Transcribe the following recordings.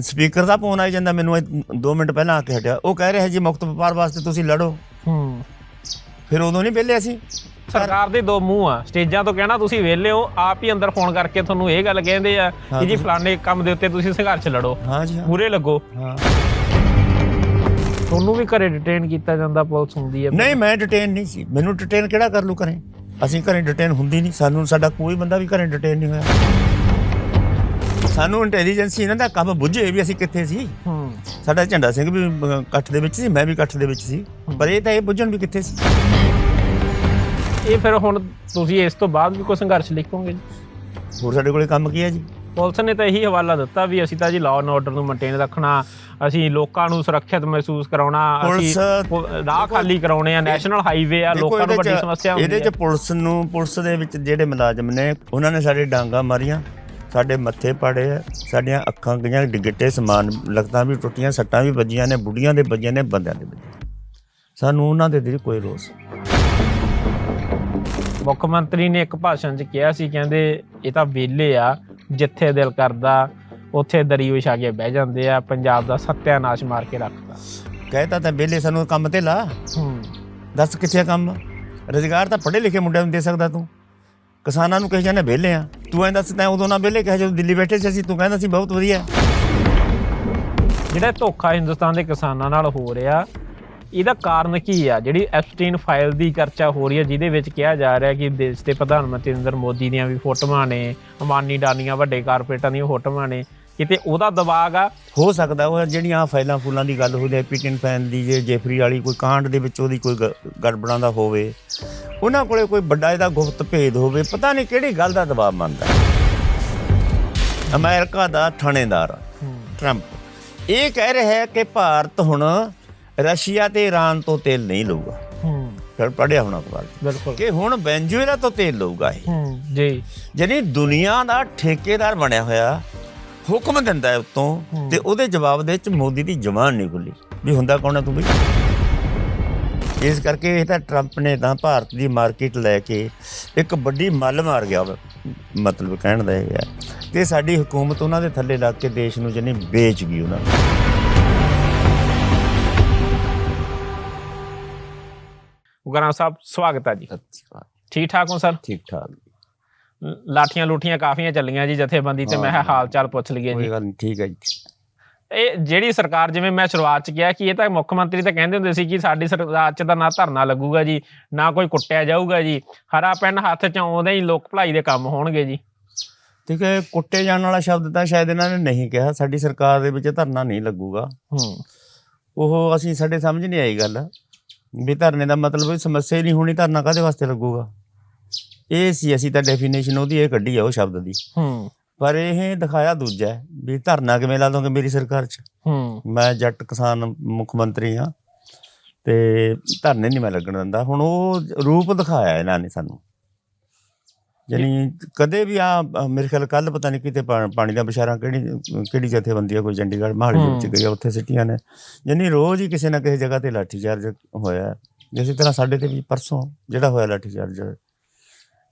Speaker ਦਾ phone ਆਈ ਜਾਂਦਾ ਮੈਨੂੰ 2 minute ਪਹਿਲਾਂ ਆ ਕੇ ਹਟਿਆ। ਉਹ ਕਹਿ ਰਿਹਾ ਜੀ ਮੁਕਤ ਵਪਾਰ ਵਾਸਤੇ ਤੁਸੀਂ ਲੜੋ। ਹੂੰ। ਫਿਰ ਉਦੋਂ ਨਹੀਂ ਵਿਹਲੇ ਅਸੀਂ। ਸਰਕਾਰ ਦੇ ਦੋ ਮੂੰਹ ਆ। ਸਟੇਜਾਂ ਤੋਂ ਕਹਿਣਾ ਤੁਸੀਂ ਵਿਹਲੇ ਹੋ ਆਪ ਹੀ ਅੰਦਰ ਫੋਨ ਕਰਕੇ ਤੁਹਾਨੂੰ ਇਹ ਗੱਲ ਕਹਿੰਦੇ ਆ ਕਿ ਜੀ ਫਲਾਣੇ ਕੰਮ ਦੇ ਉੱਤੇ ਤੁਸੀਂ ਸੰਘਰਸ਼ ਲੜੋ। ਹਾਂ ਜੀ ਹਾਂ। ਪੂਰੇ ਲੱਗੋ। ਹਾਂ। ਤੁਹਾਨੂੰ ਵੀ ਘਰੇ ਡਿਟੇਨ ਕੀਤਾ ਜਾਂਦਾ ਪੁਲਿਸ ਹੁੰਦੀ ਹੈ ਨਹੀਂ ਮੈਂ ਡਿਟੇਨ ਨਹੀਂ ਸੀ। ਮੈਨੂੰ ਡਿਟੇਨ ਕਿਹੜਾ ਕਰ ਲੂ ਕਰੇ ਅਸੀਂ ਘਰੇ ਡਿਟੇਨ ਹੁੰਦੀ ਨਹੀਂ। ਸਾਨੂੰ ਸਾਡਾ ਕੋਈ ਬੰਦਾ ਵੀ ਘਰੇ ਡਿਟੇਨ ਨਹੀਂ ਹੋਇਆ। ਸਾਨੂੰ ਇੰਟੈਲੀਜੈਂਸ ਇਹਨਾਂ ਦਾ ਕੰਮ ਬੁੱਝੇ ਵੀ ਅਸੀਂ ਕਿੱਥੇ ਸੀ? ਹੂੰ। ਸਾਡਾ ਝੰਡਾ ਸਿੰਘ ਵੀ ਅਹ, ਇਕੱਠ ਦੇ ਵਿੱਚ ਸੀ ਮੈਂ ਵੀ ਇਕੱਠ ਦੇ ਵਿੱਚ ਸੀ। ਪਰ ਇਹ ਤਾਂ ਇਹ ਬੁੱਝਣ ਵੀ ਕਿੱਥੇ ਸੀ? ਇਹ ਫਿਰ ਹੁਣ ਤੁਸੀਂ ਇਸ ਤੋਂ ਬਾਅਦ ਵੀ ਕੋਈ ਸੰਘਰਸ਼ ਲਿਖੋਗੇ ਜੀ? ਹੋਰ ਸਾਡੇ ਕੋਲੇ ਕੰਮ ਕੀ ਹੈ ਜੀ? ਪੁਲਿਸ ਨੇ ਤਾਂ ਇਹੀ ਹਵਾਲਾ ਦਿੱਤਾ ਵੀ ਅਸੀਂ ਤਾਂ ਜੀ ਲਾਅ ਐਂਡ ਆਰਡਰ ਨੂੰ ਮੇਨਟੇਨ ਰੱਖਣਾ ਅਸੀਂ ਲੋਕਾਂ ਨੂੰ ਸੁਰੱਖਿਅਤ ਮਹਿਸੂਸ ਕਰਾਉਣਾ ਅਸੀਂ ਪੁਲਿਸ- ਪੁ- ਰਾਹ ਖਾਲੀ ਕਰਾਉਣੇ ਆ ਨੈਸ਼ਨਲ ਹਾਈਵੇ ਆ ਦੇਖੋ ਲੋਕਾਂ ਨੂੰ ਇਹਦੇ ਵੱਡੀ ਸਮੱਸਿਆ ਹੁੰਦੀ ਇਹਦੇ ਹੈ। ਚ ਪੁਲਿਸ ਨੂੰ ਪੁਲਿਸ ਦੇ ਵਿੱਚ ਜਿਹੜੇ ਮੁਲਾਜ਼ਮ ਨੇ ਉਹਨਾਂ ਨੇ ਸਾਡੇ ਡਾਂਗਾ ਮਾਰੀਆਂ। ਸਾਡੇ ਮੱਥੇ ਪਾੜੇ ਆ ਸਾਡੀਆਂ ਅੱਖਾਂ ਗਈਆਂ ਡਿਗਟੇ ਸਮਾਨ ਲਗਤਾਂ ਵੀ ਟੁੱਟੀਆਂ ਸੱਟਾਂ ਵੀ ਵੱਜੀਆਂ ਨੇ ਬੁੱਢੀਆਂ ਦੇ ਵੱਜੀਆਂ ਨੇ ਬੰਦਿਆਂ ਦੇ ਵੱਜੀਆਂ ਸਾਨੂੰ ਉਹਨਾਂ ਦੇ ਦਿਲ ਕੋਈ ਰੋਸ ਮੁੱਖ ਮੰਤਰੀ ਨੇ ਇੱਕ ਭਾਸ਼ਣ 'ਚ ਕਿਹਾ ਸੀ ਕਹਿੰਦੇ ਇਹ ਤਾਂ ਵਿਹਲੇ ਆ ਜਿੱਥੇ ਦਿਲ ਕਰਦਾ ਉੱਥੇ ਦਰੀ ਵਿਛਾ ਕੇ ਬਹਿ ਜਾਂਦੇ ਆ ਪੰਜਾਬ ਦਾ ਸੱਤਿਆਨਾਸ਼ ਮਾਰ ਕੇ ਰੱਖਦਾ। ਕਹਿਤਾ ਤਾਂ ਬੇਲੇ ਸਾਨੂੰ ਕੰਮ ਤੇ ਲਾ। ਹੂੰ। ਦੱਸ ਕਿੱਥੇ ਕੰਮ? ਰੁਜ਼ਗਾਰ ਤਾਂ ਪੜ੍ਹੇ ਲਿਖੇ ਮੁੰਡਿਆਂ ਨੂੰ ਦੇ ਸਕਦਾ ਤੂੰ। ਕਿਸਾਨਾਂ ਨੂੰ ਕਹੇ ਜਾਂਦੇ ਵਿਹਲੇ ਆ। ਤੂੰ ਐਂ ਦੱਸ, ਤੈਂ ਉਦੋਂ ਨਾ ਵਿਹਲੇ ਕਿਹਾ ਜਦੋਂ ਦਿੱਲੀ ਬੈਠੇ ਸੀ ਅਸੀਂ, ਤੂੰ ਕਹਿੰਦਾ ਸੀ ਬਹੁਤ ਵਧੀਆ। ਜਿਹੜਾ ਧੋਖਾ ਹਿੰਦੁਸਤਾਨ ਦੇ ਕਿਸਾਨਾਂ ਨਾਲ ਹੋ ਰਿਹਾ, ਇਹਦਾ ਕਾਰਨ ਕੀ ਆ? ਜਿਹੜੀ ਐਪਸਟੀਨ ਫਾਈਲ ਦੀ ਚਰਚਾ ਹੋ ਰਹੀ ਹੈ ਜਿਹਦੇ ਵਿੱਚ ਕਿਹਾ ਜਾ ਰਿਹਾ ਕਿ ਦੇਸ਼ ਦੇ ਪ੍ਰਧਾਨ ਮੰਤਰੀ ਨਰਿੰਦਰ ਮੋਦੀ ਦੀਆਂ ਵੀ ਫੋਟੋਆਂ ਨੇ ਅੰਬਾਨੀ ਡਾਨੀਆਂ, ਵੱਡੇ ਕਾਰਪੋਰੇਟਾਂ ਦੀਆਂ ਫੋਟੋਆਂ ਨੇ ਕਿਤੇ ਉਹਦਾ ਦਬਾਅ ਆ। ਹੋ ਸਕਦਾ ਉਹ ਜਿਹੜੀਆਂ ਫਾਈਲਾਂ ਫੂਲਾਂ ਦੀ ਗੱਲ ਹੋਈ ਹੈ ਪਿਟਨ ਪੈਨ ਦੀ ਜੇ ਜੇਫਰੀ ਵਾਲੀ ਕੋਈ ਕਾਂਡ ਦੇ ਵਿੱਚ ਉਹਦੀ ਕੋਈ ਗੜਬੜਾਂ ਦਾ ਹੋਵੇ ਉਹਨਾਂ ਕੋਲੇ ਕੋਈ ਵੱਡਾ ਇਹਦਾ ਗੁਪਤ ਭੇਦ ਹੋਵੇ ਪਤਾ ਨਹੀਂ ਕਿਹੜੀ ਗੱਲ ਦਾ ਦਬਾਅ ਮੰਨਦਾ ਅਮਰੀਕਾ ਦਾ ਥਾਣੇਦਾਰ ਟਰੰਪ ਇਹ ਕਹਿ ਰਿਹਾ ਹੈ ਕਿ ਭਾਰਤ ਹੁਣ ਰਸ਼ੀਆ ਤੇ ਈਰਾਨ ਤੋਂ ਤੇਲ ਨਹੀਂ ਲਊਗਾ। ਹੂੰ। ਫਿਰ ਪੜਿਆ ਹੋਣਾ ਅਖਬਾਰ ਬਿਲਕੁਲ। ਕਿ ਹੁਣ ਵੈਨਜ਼ੂਏਲਾ ਤੋਂ ਤੇਲ ਲਊਗਾ ਇਹ। ਹੂੰ ਜੀ। ਯਾਨੀ ਦੁਨੀਆ ਦਾ ਠੇਕੇਦਾਰ ਬਣਿਆ ਹੋਇਆ ਹੁਕਮ ਦਿੰਦਾ ਹੈ ਉਤੋਂ ਤੇ ਉਹਦੇ ਜਵਾਬ ਦੇ ਵਿੱਚ ਮੋਦੀ ਦੀ ਜ਼ਬਾਨ ਨਹੀਂ ਖੁੱਲੀ। ਵੀ ਹੁੰਦਾ ਕੌਣ ਹੈ ਤੂੰ ਬਈ? ਇਸ ਕਰਕੇ ਇਹ ਤਾਂ ਟਰੰਪ ਨੇ ਤਾਂ ਭਾਰਤ ਦੀ ਮਾਰਕੀਟ ਲੈ ਕੇ ਇੱਕ ਵੱਡੀ ਮੱਲ ਮਾਰ ਗਿਆ ਵਾ। ਮਤਲਬ ਕਹਿਣ ਦਾ ਇਹ ਹੈ। ਕਿ ਸਾਡੀ ਹਕੂਮਤ ਉਹਨਾਂ ਦੇ ਥੱਲੇ ਲੱਗ ਕੇ ਦੇਸ਼ ਨੂੰ ਜਨੀ ਵੇਚ ਗਈ ਉਹਨਾਂ ਨੂੰ। ਗੁਰਾਂ ਸਾਹਿਬ ਸਵਾਗਤ ਹੈ ਜੀ। ਠੀਕ ਠਾਕ ਹੋ ਸਰ? ਠੀਕ ਠਾਕ। ਲਾਠੀਆਂ ਲੂਠੀਆਂ ਕਾਫੀਆਂ ਚੱਲੀਆਂ ਜੀ ਜਥੇਬੰਦੀ ਤੇ ਮੈਂ ਹਾਲ ਚਾਲ ਪੁੱਛ ਲਈਏ ਜੀ। ਕੋਈ ਗੱਲ ਨਹੀਂ ਠੀਕ ਹੈ ਜੀ। ਇਹ ਜਿਹੜੀ ਸਰਕਾਰ ਜਿਵੇਂ ਮੈਂ ਸ਼ੁਰੂਆਤ ਚ ਕਿਹਾ ਕਿ ਇਹ ਤਾਂ ਮੁੱਖ ਮੰਤਰੀ ਤਾਂ ਕਹਿੰਦੇ ਹੁੰਦੇ ਸੀ ਕਿ ਸਾਡੀ ਸਰਕਾਰ ਚ ਤਾਂ ਨਾ ਧਰਨਾ ਲੱਗੂਗਾ ਜੀ ਨਾ ਕੋਈ ਕੁੱਟਿਆ ਜਾਊਗਾ ਜੀ ਹਰਾ ਪੈਨ ਹੱਥ ਚ ਆਉਂਦੇ ਹੀ ਲੋਕ ਭਲਾਈ ਦੇ ਕੰਮ ਹੋਣਗੇ ਜੀ। ਠੀਕ ਹੈ ਕੁੱਟੇ ਜਾਣ ਵਾਲਾ ਸ਼ਬਦ ਤਾਂ ਸ਼ਾਇਦ ਇਹਨਾਂ ਨੇ ਨਹੀਂ ਕਿਹਾ ਸਾਡੀ ਸਰਕਾਰ ਦੇ ਵਿੱਚ ਧਰਨਾ ਨਹੀਂ ਲੱਗੂਗਾ। ਹੂੰ। ਉਹ ਅਸੀਂ ਸਾਡੇ ਸਮਝ ਨਹੀਂ ਆਈ ਗੱਲ ਵੀ ਧਰਨੇ ਦਾ ਮਤਲਬ ਵੀ ਸਮੱਸਿਆ ਹੀ ਨਹੀਂ ਹੋਣੀ ਧਰਨਾ ਕਾਦੇ ਵਾਸਤੇ ਲੱਗੂਗਾ? ਇਹ ਸੀ ਅਸੀਂ ਤਾਂ ਡੈਫੀਨੇਸ਼ਨ ਉਹਦੀ ਇਹ ਕੱਢੀ ਆ ਉਹ ਸ਼ਬਦ ਦੀ। ਹੂੰ। ਪਰ ਇਹ ਦਿਖਾਇਆ ਦੂਜਾ ਹੈ ਵੀ ਧਰਨਾ ਕਿਵੇਂ ਲਾ ਦੋਗੇ ਮੇਰੀ ਸਰਕਾਰ 'ਚ? ਹੂੰ। ਮੈਂ ਜੱਟ ਕਿਸਾਨ ਮੁੱਖ ਮੰਤਰੀ ਹਾਂ ਤੇ ਧਰਨੇ ਨਹੀਂ ਮੈਂ ਲੱਗਣ ਦਿੰਦਾ। ਹੁਣ ਉਹ ਰੂਪ ਦਿਖਾਇਆ ਇਹਨਾਂ ਨੇ ਸਾਨੂੰ। ਯਾਨੀ ਕਦੇ ਵੀ ਆ ਮੇਰੇ ਖਿਆਲ ਕੱਲ ਪਤਾ ਨਹੀਂ ਕਿਤੇ ਪਾਣੀ ਦਾ ਬਿਸ਼ਾਰਾ ਕਿਹੜੀ ਕਿਹੜੀ ਜਥੇਬੰਦੀ ਆ ਕੋਈ ਚੰਡੀਗੜ੍ਹ ਮਹਾਲੀ ਵਿੱਚ ਗਈ ਉੱਥੇ ਸਿੱਟੀਆਂ ਨੇ। ਯਾਨੀ ਰੋਜ਼ ਹੀ ਕਿਸੇ ਨਾ ਕਿਸੇ ਜਗ੍ਹਾ ਤੇ ਲਾਠੀਚਾਰਜ ਹੋਇਆ। ਹੈ। ਇਸੇ ਤਰ੍ਹਾਂ ਸਾਡੇ ਤੇ ਵੀ ਪਰਸੋਂ ਜਿਹੜਾ ਹੋਇਆ ਲਾਠੀਚਾਰਜ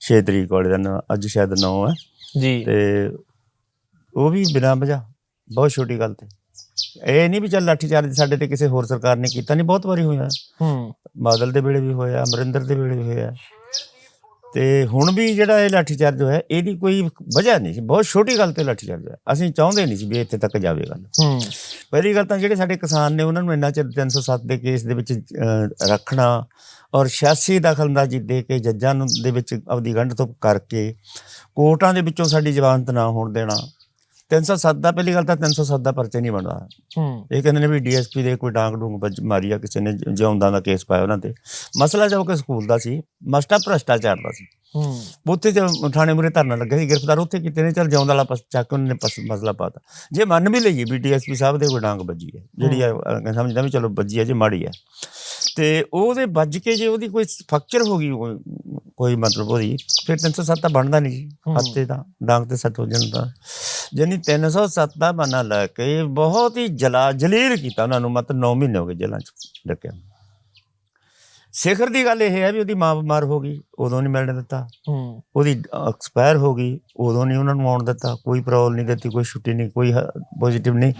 6 ਤਰੀਕ ਵਾਲੇ ਦਿਨ ਅੱਜ ਸ਼ਾਇਦ 9 ਹੈ ਜੀ। ਤੇ ਉਹ ਵੀ ਬਿਨਾਂ ਵਜ੍ਹਾ ਬਹੁਤ ਛੋਟੀ ਗੱਲ ਤੇ। ਇਹ ਨਹੀਂ ਵੀ ਚੱਲ ਲਾਠੀਚਾਰਜ ਸਾਡੇ ਤੇ ਕਿਸੇ ਹੋਰ ਸਰਕਾਰ ਨੇ ਕੀਤਾ ਨਹੀਂ ਬਹੁਤ ਵਾਰੀ ਹੋਇਆ। ਹੂੰ। ਬਾਦਲ ਦੇ ਵੇਲੇ ਵੀ ਹੋਇਆ ਅਮਰਿੰਦਰ ਦੇ ਵੇਲੇ ਵੀ ਹੋਇਆ। ਤੇ ਹੁਣ ਵੀ ਜਿਹੜਾ ਇਹ ਲਾਠੀਚਾਰਜ ਹੋਇਆ ਇਹਦੀ ਕੋਈ ਵਜ੍ਹਾ ਨਹੀਂ ਸੀ। ਬਹੁਤ ਛੋਟੀ ਗੱਲ ਤੇ ਲਾਠੀਚਾਰਜ ਹੋਇਆ। ਅਸੀਂ ਚਾਹੁੰਦੇ ਨਹੀਂ ਸੀ ਵੀ ਇੱਥੇ ਤੱਕ ਜਾਵੇ ਗੱਲ। ਹੂੰ। ਪਹਿਲੀ ਗੱਲ ਤਾਂ ਜਿਹੜੇ ਸਾਡੇ ਕਿਸਾਨ ਨੇ ਉਹਨਾਂ ਨੂੰ ਇੰਨਾ ਚਿਰ 307 ਦੇ ਕੇਸ ਦੇ ਵਿੱਚ ਰੱਖਣਾ ਔਰ 86 ਦਖਲਅੰਦਾਜ਼ੀ ਦੇ ਕੇ ਜੱਜਾਂ ਨੂੰ ਦੇ ਵਿੱਚ ਆਪਦੀ ਗੰਢ ਤੋਂ ਕਰਕੇ ਕੋਰਟਾਂ ਦੇ ਵਿੱਚੋਂ ਸਾਡੀ ਜ਼ਮਾਨਤ ਨਾ ਹੋਣ ਦੇਣਾ 307 ਦਾ ਪਹਿਲੀ ਗੱਲ ਤਾਂ 307 ਦਾ ਪਰਚੇ ਨਹੀਂ ਬਣਦਾ। ਹੂੰ। ਇਹ ਕਹਿੰਦੇ ਨੇ ਵੀ ਡੀਐਸਪੀ ਦੇ ਕੋਈ ਡਾਂਗ ਡੂੰਗ ਵੱਜ- ਮਾਰੀ ਆ ਕਿਸੇ ਨੇ ਜ- ਜਿਉਂਦਾ ਦਾ ਕੇਸ ਪਾਇਆ ਉਹਨਾਂ ਤੇ। ਮਸਲਾ ਜੋ ਕਿ ਸਕੂਲ ਦਾ ਸੀ ਮਸਟਾ ਭ੍ਰਸ਼ਟਾਚਾਰ ਦਾ ਸੀ। ਹੂੰ। ਉੱਥੇ ਤੇ ਥਾਣੇ ਮੁਰੇ ਧਰਨਾ ਲੱਗਾ ਸੀ ਗ੍ਰਿਫਤਾਰ ਉੱਥੇ ਕੀਤੇ ਨੇ ਚਲ ਜਿਉਂਦਾ ਵਾਲਾ ਚੱਕ ਕੇ ਉਹਨਾਂ ਮਸਲਾ ਪਾਤਾ ਜੇ ਮੰਨ ਵੀ ਲਈਏ ਵੀ ਡੀਐਸਪੀ ਸਾਹਿਬ ਦੇ ਕੋਈ ਡਾਂਗ ਵੱਜੀ ਹੈ ਜਿਹੜੀ ਆ, ਸਮਝਦਾ ਵੀ ਚਲੋ ਵੱਜੀ ਹੈ ਜੇ ਮਾੜੀ ਹੈ। ਤੇ ਉਹਦੇ ਵੱਜ ਕੇ ਜੇ ਉਹਦੀ ਕੋਈ ਫ੍ਰੈਕਚਰ ਹੋ ਗਈ ਕੋਈ- ਕੋਈ ਮਤਲਬ ਉਹਦੀ ਫਿਰ 307 ਤਾਂ ਬਣਦਾ ਨਹੀਂ। ਜੀ। ਹੱਥੇ ਤਾਂ ਡਾਂਗ ਤੇ ਸੱਟ ਹੋ ਜਾਂਦਾ ਜਾਨੀ 307 ਦਾ ਬਣਾ ਲੈ ਕੇ ਬਹੁਤ ਹੀ ਜਲਾ ਜਲੀਲ ਕੀਤਾ ਉਹਨਾਂ ਨੂੰ, ਮਤਲਬ 9 ਮਹੀਨੇ ਹੋ ਗਏ ਜੇਲ੍ਹਾਂ ਚ ਡੱਕਿਆ ਸਿਖਰ ਦੀ ਗੱਲ ਇਹ ਹੈ ਵੀ ਉਹਦੀ ਮਾਂ ਬਿਮਾਰ ਹੋ ਗਈ ਉਦੋਂ ਨਹੀਂ ਮਿਲਣ ਦਿੱਤਾ। ਹੂੰ। ਉਹਦੀ ਐਕਸਪਾਇਰ ਹੋ ਗਈ ਉਦੋਂ ਨਹੀਂ ਉਹਨਾਂ ਨੂੰ ਆਉਣ ਦਿੱਤਾ। ਕੋਈ ਪ੍ਰੋਬਲਮ ਨਹੀਂ ਦਿੱਤੀ ਕੋਈ ਛੁੱਟੀ ਨਹੀਂ ਕੋਈ ਪੋਜ਼ਿਟਿਵ ਨਹੀਂ।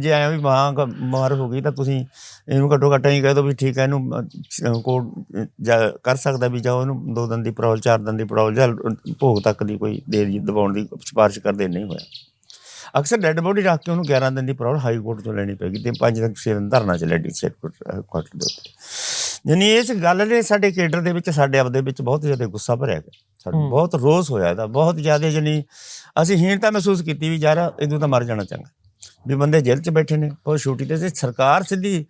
ਜੇ ਆਇਆ ਵੀ ਮਾਂ ਬਿਮਾਰ ਹੋ ਗਈ ਤਾਂ ਤੁਸੀਂ ਇਹਨੂੰ ਘੱਟੋ ਘੱਟ ਹੀ ਕਹਿ ਦਿਓ ਵੀ ਠੀਕ ਹੈ ਇਹਨੂੰ ਕੋਡ ਕਰ ਸਕਦਾ ਵੀ ਜਾਂ ਉਹਨੂੰ ਦੋ ਦਿਨ ਦੀ ਪ੍ਰੋਬਲਮ ਚਾਰ ਦਿਨ ਦੀ ਪ੍ਰੋਬਲਮ ਜਾਂ ਭੋਗ ਤੱਕ ਦੀ ਕੋਈ ਦੇਰ ਜੀ ਦਬਾਉਣ ਦੀ ਸਿਫਾਰਿਸ਼ ਕਰਦੇ ਨਹੀਂ ਹੋਇਆ। ਅਕਸਰ ਡੈੱਡ ਬੋਡੀ ਰੱਖ ਕੇ ਉਹਨੂੰ 11 ਦਿਨ ਦੀ ਪ੍ਰੋਬਲਮ ਹਾਈ ਕੋਰਟ ਤੋਂ ਲੈਣੀ ਪੈਗੀ ਤੇ 5 ਦਿਨ 6 ਦਿਨ ਧਰਨਾ ਚੱਲਿਆ ਡੀਸੀ ਕੋਰਟ ਦੇ ਉੱਤੇ। ਯਾਨੀ ਇਸ ਗੱਲ ਨੇ ਸਾਡੇ ਕੇਡਰ ਦੇ ਵਿੱਚ ਸਾਡੇ ਆਪਦੇ ਵਿੱਚ ਬਹੁਤ ਜ਼ਿਆਦਾ ਗੁੱਸਾ ਭਰਿਆ ਗਿਆ। ਸਾਡਾ ਹੂੰ। ਬਹੁਤ ਰੋਸ ਹੋਇਆ ਇਹਦਾ ਬਹੁਤ ਜ਼ਿਆਦਾ ਯਾਨੀ ਅਸੀਂ ਹੀਣਤਾ ਮਹਿਸੂਸ ਕੀਤੀ ਵੀ ਯਾਰ ਇਹਨੂੰ ਤਾਂ ਮਰ ਜਾਣਾ ਚੰਗਾ। ਵੀ ਬੰਦੇ ਜੇਲ੍ਹ 'ਚ ਬੈਠੇ ਨੇ ਉਹ ਛੁੱਟੀ ਤੇ ਸੀ ਸਰਕਾਰ ਸਿੱਧੀ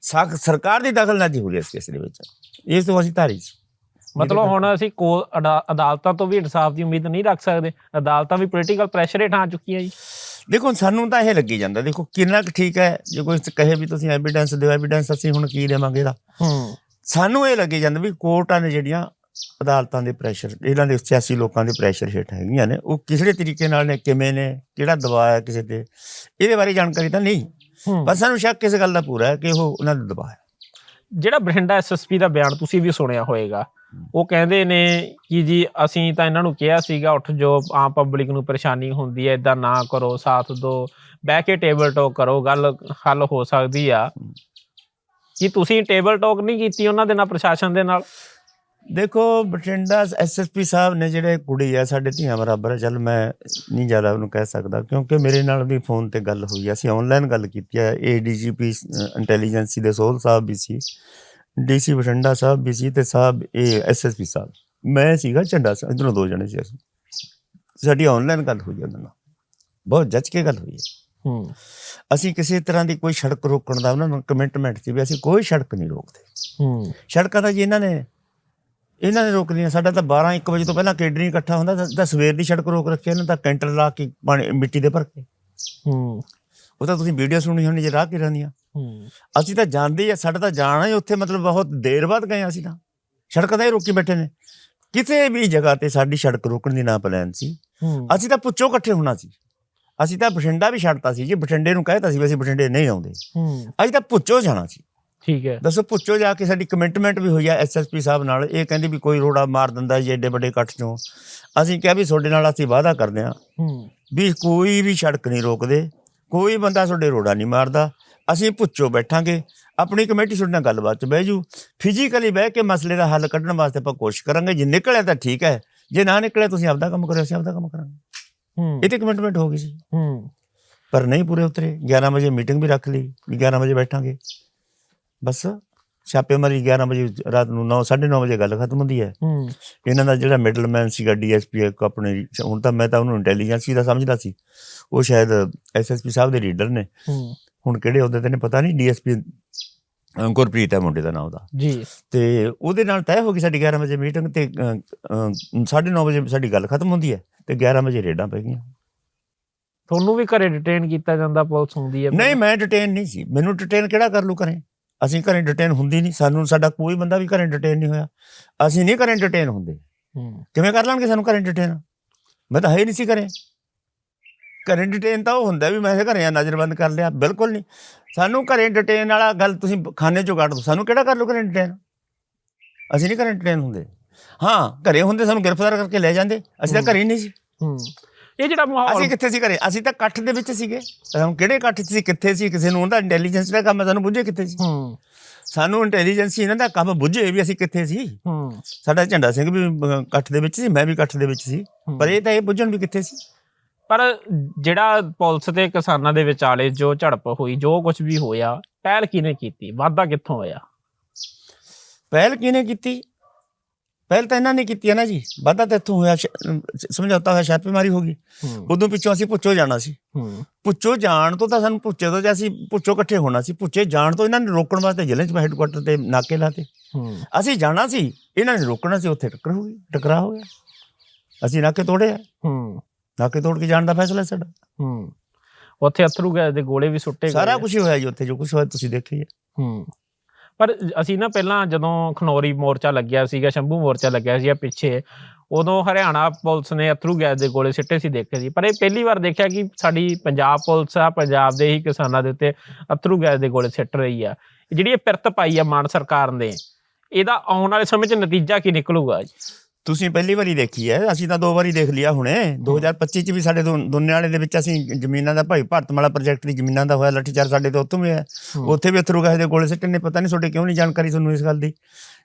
ਸਖ- ਸਰਕਾਰ ਦੀ ਦਖਲਅੰਦਾਜ਼ੀ ਹੋ ਰਹੀ ਇਸ ਕੇਸ ਦੇ ਵਿੱਚ। ਇਸ ਤੋਂ ਅਸੀਂ ਧਾਰੀ ਸੀ। ਮਤਲਬ ਹੁਣ ਅਸੀਂ ਕੋ ਅਦਾ- ਅਦਾਲਤਾਂ ਤੋਂ ਵੀ ਇਨਸਾਫ ਦੀ ਉਮੀਦ ਨਹੀਂ ਰੱਖ ਸਕਦੇ। ਅਦਾਲਤਾਂ ਵੀ ਪੋਲੀਟੀਕਲ ਪ੍ਰੈਸ਼ਰ ਹੇਠਾਂ ਆ ਚੁੱਕੀਆਂ ਜੀ। ਦੇਖੋ ਸਾਨੂੰ ਤਾਂ ਇਹ ਲੱਗੀ ਜਾਂਦਾ ਦੇਖੋ ਕਿੰਨਾ ਕੁ ਠੀਕ ਹੈ ਜੇ ਕੋਈ ਕਹੇ ਵੀ ਤੁਸੀਂ ਐਵੀਡੈਂਸ ਦਿਓ ਐਵੀਡੈਂਸ ਅਸੀਂ ਹੁਣ ਕੀ ਦੇਵਾਂਗੇ ਇਹਦਾ? ਹੂੰ। ਸਾਨੂੰ ਇਹ ਲੱਗੀ ਜਾਂਦਾ ਵੀ ਕੋਰਟਾਂ ਨੇ ਜਿਹੜੀਆਂ ਅਦਾਲਤਾਂ ਦੇ ਪ੍ਰੈਸ਼ਰ ਇਹਨਾਂ ਦੇ ਸਿਆਸੀ ਲੋਕਾਂ ਦੇ ਪ੍ਰੈਸ਼ਰ ਹੇਠ ਹੈਗੀਆਂ ਨੇ ਉਹ ਕਿਸੇ ਤਰੀਕੇ ਨਾਲ ਨੇ ਕਿਵੇਂ ਨੇ ਕਿਹੜਾ ਦਬਾਅ ਹੈ ਕਿਸੇ ਤੇ? ਇਹਦੇ ਬਾਰੇ ਜਾਣਕਾਰੀ ਤਾਂ ਨਹੀਂ। ਪਰ ਸਾਨੂੰ ਸ਼ੱਕ ਇਸ ਗੱਲ ਦਾ ਪੂਰਾ ਹੈ ਕਿ ਉਹ ਉਹਨਾਂ ਦਾ ਦਬਾਅ ਹੈ। ਜਿਹੜਾ ਬਠਿੰਡਾ ਐਸਐਸਪੀ ਦਾ ਬਿਆਨ ਤੁਸੀਂ ਵੀ ਸੁਣਿਆ ਹੋਵੇਗਾ ਉਹ ਕਹਿੰਦੇ ਨੇ ਕਿ ਜੀ ਅਸੀਂ ਤਾਂ ਇਹਨਾਂ ਨੂੰ ਕਿਹਾ ਸੀਗਾ, ਉੱਠ ਜੋ, ਆਮ ਪਬਲਿਕ ਨੂੰ ਪਰੇਸ਼ਾਨੀ ਹੁੰਦੀ ਹੈ ਇਦਾਂ ਨਾ ਕਰੋ, ਸਾਥ ਦਿਓ ਬਹਿ ਕੇ ਟੇਬਲ ਟਾਕ ਕਰੋ, ਗੱਲ, ਹੱਲ ਹੋ ਸਕਦੀ ਆ। ਕੀ ਤੁਸੀਂ ਟੇਬਲ ਟਾਕ ਨਹੀਂ ਕੀਤੀ ਉਹਨਾਂ ਦੇ ਨਾਲ, ਪ੍ਰਸ਼ਾਸਨ ਦੇ ਨਾਲ? ਦੇਖੋ, ਬਠਿੰਡਾ ਐਸਐਸਪੀ ਸਾਹਿਬ ਨੇ ਜਿਹੜੇ ਕੁੜੀ ਆ, ਸਾਡੇ ਧੀਆਂ ਬਰਾਬਰ ਚੱਲ ਮੈਂ ਨਹੀਂ ਜ਼ਿਆਦਾ ਉਹਨੂੰ ਕਹਿ ਸਕਦਾ, ਕਿਉਂਕਿ ਮੇਰੇ ਨਾਲ ਵੀ ਫੋਨ ਤੇ ਗੱਲ ਹੋਈ ਆ। ਅਸੀਂ ਆਨਲਾਈਨ ਗੱਲ ਕੀਤੀ ਹੈ ਏਡੀਜੀਪੀ ਇੰਟੈਲੀਜੈਂਸੀ ਦੇ ਸੋਲ ਸਾਹਿਬ ਵੀ ਸੀ। ਡੀਸੀ ਬਠਿੰਡਾ ਸਾਹਿਬ ਵੀ ਸੀ ਤੇ ਸਾਹਿਬ ਇਹ ਐਸਐਸਪੀ ਸਾਹਿਬ। ਮੈਂ ਸੀਗਾ ਝੰਡਾ ਸਾਹਿਬ ਇਧਰੋਂ ਦੋ ਜਣੇ ਸੀ ਅਸੀਂ। ਸਾਡੀ ਆਨਲਾਈਨ ਗੱਲ ਹੋਈ ਉਹਨਾਂ ਨਾਲ। ਬਹੁਤ ਜੱਜ ਕੇ ਗੱਲ ਹੋਈ ਹੈ ਹੂੰ। ਅਸੀਂ ਕਿਸੇ ਤਰ੍ਹਾਂ ਦੀ ਕੋਈ ਸੜਕ ਰੋਕਣ ਦਾ ਉਹਨਾਂ ਨੂੰ ਕਮਿਟਮੈਂਟ ਸੀ ਵੀ ਅਸੀਂ ਕੋਈ ਸੜਕ ਨਹੀਂ ਰੋਕਦੇ। ਹੂੰ। ਸੜਕਾਂ ਤਾਂ ਜੀ ਇਹਨਾਂ ਨੇ ਇਹਨਾਂ ਨੇ ਰੋਕਦੀਆਂ ਸਾਡਾ ਤਾਂ 12 1 ਵਜੇ ਤੋਂ ਪਹਿਲਾਂ ਕੇਡਰੀ ਇਕੱਠਾ ਹੁੰਦਾ ਤਾਂ- ਤਾਂ ਸਵੇਰ ਦੀ ਸੜਕ ਰੋਕ ਰੱਖੀ ਇਹਨਾਂ ਤਾਂ ਕੈਂਟਰ ਲਾ ਕੇ ਪਾਣੀ ਮਿੱਟੀ ਦੇ ਭਰ ਕੇ। ਹੂੰ। ਉਹ ਤਾਂ ਤੁਸੀਂ ਵੀਡੀਓ ਸੁਣੀ ਹੋਣੀ ਜੇ ਰਾਹ ਕੀ ਰਹਿੰਦੀਆਂ ਹੂੰ। ਅਸੀਂ ਤਾਂ ਜਾਂਦੇ ਆ ਸਾਡਾ ਤਾਂ ਜਾਣਾ ਹੀ ਉੱਥੇ ਮਤਲਬ ਬਹੁਤ ਦੇਰ ਬਾਅਦ ਗਏ ਅਸੀਂ ਤਾਂ। ਸੜਕਾਂ ਤਾਂ ਹੀ ਰੋਕੀ ਬੈਠੇ ਨੇ। ਕਿਸੇ ਵੀ ਜਗ੍ਹਾ ਤੇ ਸਾਡੀ ਸੜਕ ਰੋਕਣ ਦੀ ਨਾ ਪਲਾਨ ਸੀ। ਅਸੀਂ ਤਾਂ ਪੁੱਛੋ ਇਕੱਠੇ ਹੋਣਾ ਸੀ। ਅਸੀਂ ਤਾਂ ਬਠਿੰਡਾ ਵੀ ਛੱਡਤਾ ਸੀ ਜੀ ਬਠਿੰਡੇ ਨੂੰ ਕਹਿਤਾ ਸੀ ਵੀ ਅਸੀਂ ਬਠਿੰਡੇ ਨਹੀਂ ਆਉਂਦੇ। ਹੂੰ। ਅਸੀਂ ਤਾਂ ਪੁੱਛੋ ਜਾਣਾ ਸੀ। ਠੀਕ ਹੈ। ਦੱਸੋ ਪੁੱਛੋ ਜਾ ਕੇ ਸਾਡੀ ਕਮਿਟਮੈਂਟ ਵੀ ਹੋਈ ਆ ਐਸਐਸਪੀ ਸਾਹਿਬ ਨਾਲ। ਇਹ ਕਹਿੰਦੇ ਵੀ ਕੋਈ ਰੋੜਾ ਮਾਰ ਦਿੰਦਾ ਜੀ ਏਡੇ ਵੱਡੇ ਇਕੱਠ ਚੋਂ। ਅਸੀਂ ਕਿਹਾ ਵੀ ਤੁਹਾਡੇ ਨਾਲ ਅਸੀਂ ਵਾਅਦਾ ਕਰਦੇ ਹੂੰ। ਵੀ ਕੋਈ ਵੀ ਸੜਕ ਨਹੀਂ ਰੋਕਦੇ। ਕੋਈ ਬੰਦਾ ਤੁਹਾਡੇ ਰੋੜਾ ਨਹੀਂ ਮਾਰਦਾ। ਅਸੀਂ ਪੁੱਛੋ ਬੈਠਾਂਗੇ। ਆਪਣੀ ਕਮੇਟੀ ਤੁਹਾਡੇ ਨਾਲ ਗੱਲਬਾਤ ਚ ਬਹਿ ਜੂ। ਫਿਜ਼ੀਕਲੀ ਬਹਿ ਕੇ ਮਸਲੇ ਦਾ ਹੱਲ ਕੱਢਣ ਵਾਸਤੇ ਆਪਾਂ ਕੋਸ਼ਿਸ਼ ਕਰਾਂਗੇ। ਜੇ ਨਿਕਲਿਆ ਤਾਂ ਠੀਕ ਹੈ। ਜੇ ਨਾ ਨਿਕਲਿਆ ਤੁਸੀਂ ਆਪਦਾ ਕੰਮ ਕਰੋ ਅਸੀਂ ਆਪਦਾ ਕੰਮ ਕਰਾਂਗੇ। ਹੂੰ। ਇਹ ਤੇ ਕਮਿਟਮੈਂਟ ਹੋ ਗਈ ਸੀ। ਹੂੰ। ਪਰ ਨਹੀਂ ਪੂਰੇ ਉਤਰੇ। 11 ਵਜੇ ਮੀਟਿੰਗ ਵੀ ਰੱਖ ਲਈ। ਵੀ 11 ਵਜੇ ਬੈਠਾਂਗੇ। ਬਸ। ਛਾਪੇਮਾਰੀ 11 ਵਜੇ ਰਾਤ ਨੂੰ 9 9:30 ਵਜੇ ਗੱਲ ਖਤਮ ਹੁੰਦੀ ਹੈ। ਇਹਨਾਂ ਦਾ ਜਿਹੜਾ ਮਿਡਲਮੈਨ ਸੀਗਾ ਡੀਐਸਪੀ ਇੱਕ ਆਪਣੇ ਹੁਣ ਤਾਂ ਮੈਂ ਤਾਂ ਉਹਨੂੰ ਇੰਟੈਲੀਜੈਂਸੀ ਦਾ ਸਮਝਦਾ ਸੀ। ਉਹ ਸ਼ਾਇਦ ਐਸਐਸਪੀ ਸਾਹਿਬ ਦੇ ਲੀਡਰ ਨੇ। ਹੁਣ ਕਿਹੜੇ ਉਹਦੇ ਤੇ ਨੇ ਪਤਾ ਨਹੀਂ ਡੀਐਸਪੀ ਗੁਰਪ੍ਰੀਤ ਹੈ ਮੁੰਡੇ ਦਾ ਨਾਮ ਉਹਦਾ ਜੀ। ਤੇ ਉਹਦੇ ਨਾਲ ਤੈਅ ਹੋ ਗਈ ਸਾਡੀ 11 ਵਜੇ ਮੀਟਿੰਗ ਤੇ 9:30 ਵਜੇ ਸਾਡੀ ਗੱਲ ਖਤਮ ਹੁੰਦੀ ਹੈ ਤੇ 11 ਵਜੇ ਰੇਡਾਂ ਪੈ ਗਈਆਂ। ਤੁਹਾਨੂੰ ਵੀ ਘਰੇ ਡਿਟੇਨ ਕੀਤਾ ਜਾਂਦਾ ਪੁਲਿਸ ਹੁੰਦੀ ਹੈ। ਨਹੀਂ ਮੈਂ ਡਿਟੇਨ ਨਹੀਂ ਸੀ। ਮੈਨੂੰ ਡਿਟੇਨ ਕਿਹੜਾ ਕਰ ਲੂ ਕਰੇ ਅਸੀਂ ਘਰੇ ਡਿਟੇਨ ਹੁੰਦੀ ਨਹੀਂ ਸਾਨੂੰ ਸਾਡਾ ਕੋਈ ਬੰਦਾ ਵੀ ਘਰੇ ਡਿਟੇਨ ਨਹੀਂ ਹੋਇਆ। ਅਸੀਂ ਨਹੀਂ ਘਰੇ ਡਿਟੇਨ ਹੁੰਦੇ। ਕਿਵੇਂ ਕਰ ਲੈਣਗੇ ਸਾਨੂੰ ਘਰੇ ਡਿਟੇਨ ਮੈਂ ਤਾਂ ਹੈ ਹੀ ਨਹੀਂ ਸੀ ਘਰੇ। ਘਰੇ ਡਿਟੇਨ ਤਾਂ ਉਹ ਹੁੰਦਾ ਵੀ ਮੈਂ ਘਰੇ ਆ ਨਜ਼ਰਬੰਦ ਕਰ ਲਿਆ ਬਿਲਕੁਲ ਨਹੀਂ। ਸਾਨੂੰ ਘਰੇ ਡਿਟੇਨ ਵਾਲਾ ਗੱਲ ਤੁਸੀਂ ਖਾਨੇ ਚੋਂ ਕੱਢ ਦੋ। ਸਾਨੂੰ ਕਿਹੜਾ ਕਰ ਲੂ ਘਰੇ ਡਿਟੇਨ ਅਸੀਂ ਨਹੀਂ ਘਰੇ ਡਿਟੇਨ ਹੁੰਦੇ। ਹਾਂ ਘਰੇ ਹੁੰਦੇ ਸਾਨੂੰ ਗ੍ਰਿਫਤਾਰ ਕਰਕੇ ਲੈ ਜਾਂਦੇ। ਅਸੀਂ ਤਾਂ ਘਰੇ ਨਹੀਂ ਸੀ। ਹੂੰ। ਇਹ ਜਿਹੜਾ ਮਾਹੌਲ ਅਸੀਂ ਕਿੱਥੇ ਸੀ ਘਰੇ? ਅਸੀਂ ਤਾਂ ਇਕੱਠ ਦੇ ਵਿੱਚ ਸੀਗੇ। ਸਾਨੂੰ ਕਿਹੜੇ ਇਕੱਠ ਸੀ? ਕਿੱਥੇ ਸੀ? ਕਿਸੇ ਨੂੰ ਉਹਦਾ ਇੰਟੈਲੀਜੈਂਸ ਦਾ ਕੰਮ ਸਾਨੂੰ ਬੁੱਝੇ ਕਿੱਥੇ ਸੀ? ਹੂੰ। ਸਾਨੂੰ ਇੰਟੈਲੀਜੈਂਸ ਇਹਨਾਂ ਦਾ ਕੰਮ ਬੁੱਝੇ ਵੀ ਅਸੀਂ ਕਿੱਥੇ ਸੀ? ਹੂੰ। ਸਾਡਾ ਝੰਡਾ ਸਿੰਘ ਵੀ ਇਕੱਠ ਦੇ ਵਿੱਚ ਸੀ ਮੈਂ ਵੀ ਇਕੱਠ ਦੇ ਵਿੱਚ ਸੀ। ਪਰ ਇਹ ਤਾਂ ਇਹ ਬੁੱਝਣ ਵੀ ਕਿੱਥੇ ਸੀ? ਪਰ ਜਿਹੜਾ ਪੁਲਿਸ ਤੇ ਕਿਸਾਨਾਂ ਦੇ ਵਿਚਾਲੇ ਜੋ ਝੜਪ ਹੋਈ ਜੋ ਕੁਝ ਵੀ ਹੋਇਆ ਪਹਿਲ ਕਿਹਨੇ ਕੀਤੀ? ਵਾਧਾ ਕਿੱਥੋਂ ਹੋਇਆ? ਪਹਿਲ ਕਿਹਨੇ ਕੀਤੀ? ਪਹਿਲ ਤਾਂ ਇਹਨਾਂ ਨੇ ਕੀਤੀ ਹੈ ਨਾ ਜੀ। ਵਾਧਾ ਤਾਂ ਇੱਥੋਂ ਹੋਇਆ ਸਮਝੌਤਾ ਹੋਇਆ ਛਾਪੇਮਾਰੀ ਹੋ ਗਈ। ਉਦੋਂ ਪਿੱਛੋਂ ਅਸੀਂ ਪੁੱਛੋ ਜਾਣਾ ਸੀ। ਪੁੱਛੋ ਜਾਣ ਤੋਂ ਤਾਂ ਸਾਨੂੰ ਪੁੱਛੇ ਤੋਂ ਜੇ ਅਸੀਂ ਪੁੱਛੋ ਇਕੱਠੇ ਹੋਣਾ ਸੀ। ਪੁੱਛੇ ਜਾਣ ਤੋਂ ਇਹਨਾਂ ਨੇ ਰੋਕਣ ਵਾਸਤੇ ਜ਼ਿਲ੍ਹੇ 'ਚ ਹੈੱਡਕੁਆਟਰ ਤੇ ਨਾਕੇ ਲਾਤੇ। ਅਸੀਂ ਜਾਣਾ ਸੀ। ਇਹਨਾਂ ਨੇ ਰੋਕਣਾ ਸੀ ਉੱਥੇ ਟੱਕਰ ਹੋ ਗਈ ਟਕਰਾ ਹੋ ਗਿਆ। ਅਸੀਂ ਨਾਕੇ ਤੋੜੇ ਆ ਹੂੰ। ਨਾਕੇ ਤੋੜ ਕੇ ਜਾਣ ਦਾ ਫੈਸਲਾ ਸਾਡਾ। ਹੂੰ। ਉੱਥੇ ਅਥਰੂ ਗੈਸ ਦੇ ਗੋਲੇ ਵੀ ਸੁੱਟੇ ਗਏ। ਸਾਰਾ। ਕੁਝ ਹੋਇਆ ਜੀ ਉੱਥੇ ਜੋ ਕੁਝ ਹੋਇਆ ਤੁਸੀਂ ਦੇਖਿਆ ਹੂੰ। ਪਰ ਅਸੀਂ ਨਾ ਪਹਿਲਾਂ ਜਦੋਂ ਖਨੌਰੀ ਮੋਰਚਾ ਲੱਗਿਆ ਸੀਗਾ, ਸ਼ੰਭੂ ਮੋਰਚਾ ਲੱਗਿਆ ਸੀ ਪਿੱਛੇ, ਉਦੋਂ ਹਰਿਆਣਾ ਪੁਲਿਸ ਨੇ ਅਥਰੂ ਗੈਸ ਦੇ ਗੋਲੇ ਸਿੱਟੇ ਸੀ ਦੇਖੇ ਸੀ। ਪਰ ਇਹ ਪਹਿਲੀ ਵਾਰ ਦੇਖਿਆ ਕਿ ਸਾਡੀ ਪੰਜਾਬ ਪੁਲਿਸ ਆ, ਪੰਜਾਬ ਦੇ ਹੀ ਕਿਸਾਨਾਂ ਦੇ ਉੱਤੇ ਅਥਰੂ ਗੈਸ ਦੇ ਗੋਲੇ ਸਿੱਟ ਰਹੀ ਆ। ਜਿਹੜੀ ਇਹ ਪਿਰਤ ਪਾਈ ਆ ਮਾਨ ਸਰਕਾਰ ਨੇ, ਇਹਦਾ ਆਉਣ ਵਾਲੇ ਸਮੇਂ 'ਚ ਨਤੀਜਾ ਕੀ ਨਿਕਲੂਗਾ ਜੀ? ਤੁਸੀਂ ਪਹਿਲੀ ਵਾਰੀ ਦੇਖੀ ਹੈ ਅਸੀਂ ਤਾਂ ਦੋ ਵਾਰੀ ਦੇਖ ਲਿਆ ਹੁਣੇ। 2025 ਚ ਵੀ ਸਾਡੇ ਦੁ- ਦੁਨੀਆ ਵਾਲੇ ਦੇ ਵਿੱਚ ਅਸੀਂ ਜ਼ਮੀਨਾਂ ਦਾ ਭਾਈ ਭਾਰਤਮਾਲਾ ਪ੍ਰੋਜੈਕਟ ਦੀ ਜ਼ਮੀਨਾਂ ਦਾ ਹੋਇਆ ਲੱਠੀਚਾਰ ਸਾਡੇ ਤੋਂ ਉੱਥੋਂ ਵੀ ਹੈ। ਉੱਥੇ ਵੀ ਅਥਰੂ ਗਏ ਦੇ ਕੋਲੇ ਸਿੱਟੇ ਨੇ ਪਤਾ ਨਹੀਂ ਤੁਹਾਡੇ ਕਿਉਂ ਨਹੀਂ ਜਾਣਕਾਰੀ ਤੁਹਾਨੂੰ ਇਸ ਗੱਲ ਦੀ।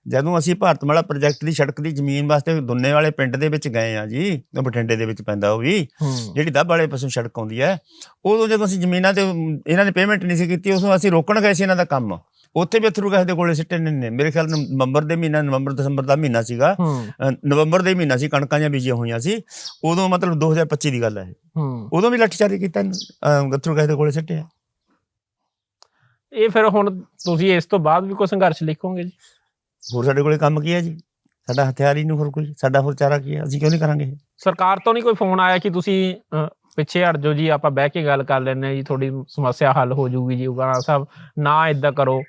ਜਦੋਂ ਅਸੀਂ ਭਾਰਤਮਾਲਾ ਪ੍ਰੋਜੈਕਟ ਦੀ ਸੜਕ ਦੀ ਜ਼ਮੀਨ ਵਾਸਤੇ ਦੁੰਨੇ ਵਾਲੇ ਪਿੰਡ ਦੇ ਵਿੱਚ ਗਏ ਆ ਜੀ ਉਹ ਬਠਿੰਡੇ ਦੇ ਵਿੱਚ ਪੈਂਦਾ ਉਹ ਵੀ ਜਿਹੜੀ ਦੱਬ ਵਾਲੇ ਪਾਸੋਂ ਸੜਕ ਆਉਂਦੀ ਹੈ ਉਦੋਂ ਜਦੋਂ ਅਸੀਂ ਜ਼ਮੀਨਾਂ ਤੇ ਇਹਨਾਂ ਨੇ ਪੇਮੈਂਟ ਨਹੀਂ ਸੀ ਕੀਤੀ ਉਦੋਂ ਅਸੀਂ ਰੋਕਣ ਗਏ ਸੀ ਇਹਨਾਂ ਦਾ ਕੰਮ। ਉੱਥੇ ਵੀ ਅਥਰੂ ਗਏ ਦੇ ਕੋਲੇ ਸਿੱਟੇ ਨੇ ਮੇਰੇ ਖਿਆਲ ਨਾਲ ਨਵੰਬਰ ਦੇ ਮਹੀਨਾ ਨਵੰਬਰ ਦਸੰਬਰ ਦਾ ਮਹੀਨਾ ਸੀਗਾ। ਨਵੰਬਰ ਦੇ ਮਹੀਨਾ ਸੀ ਕਣਕਾਂ ਜਾਂ ਬੀਜੀਆਂ ਹੋਈਆਂ ਸੀ। ਉਦੋਂ ਮਤਲਬ 2025 ਦੀ ਗੱਲ ਹੈ ਉਦੋਂ ਵੀ ਲੱਠੀਚਾਰੀ ਕੀਤਾ ਗੱਥਰੂ ਗਏ ਦੇ ਕੋਲੇ ਸਿੱਟਿਆ ਇਹ ਫਿਰ ਹੁਣ ਤੁਸੀਂ ਇਸ ਤੋਂ ਬਾਅਦ ਵੀ ਕੋਈ ਸੰਘਰਸ਼ ਲਿਖੋਗੇ ਜੀ? ਹੋਰ ਸਾਡੇ ਕੋਲੇ ਕੰਮ ਕੀ ਹੈ ਜੀ? ਸਾਡਾ ਹਥਿਆਰ ਹੀ ਨਹੀਂ ਹੋਰ ਕੋਈ। ਸਾਡਾ ਹੋਰ ਚਾਰਾ ਕੀ ਹੈ? ਅਸੀਂ ਕਿਉਂ ਨਹੀਂ ਕਰਾਂਗੇ? ਸਰਕਾਰ ਤੋਂ ਨਹੀਂ ਕੋਈ ਫੋਨ ਆਇਆ ਕਿ ਤੁਸੀਂ ਪਿੱਛੇ ਹਟ ਜਾਓ ਜੀ ਆਪਾਂ ਬਹਿ ਕੇ ਗੱਲ ਕਰ ਲੈਂਦੇ ਹਾਂ ਜੀ ਤੁਹਾਡੀ ਸਮੱਸਿਆ ਹੱਲ ਹੋ ਜਾਊਗੀ ਜੀ। ਉਗਾਣਾ ਸਾਹਿਬ ਨਾ ਇਦਾਂ ਕਰੋ।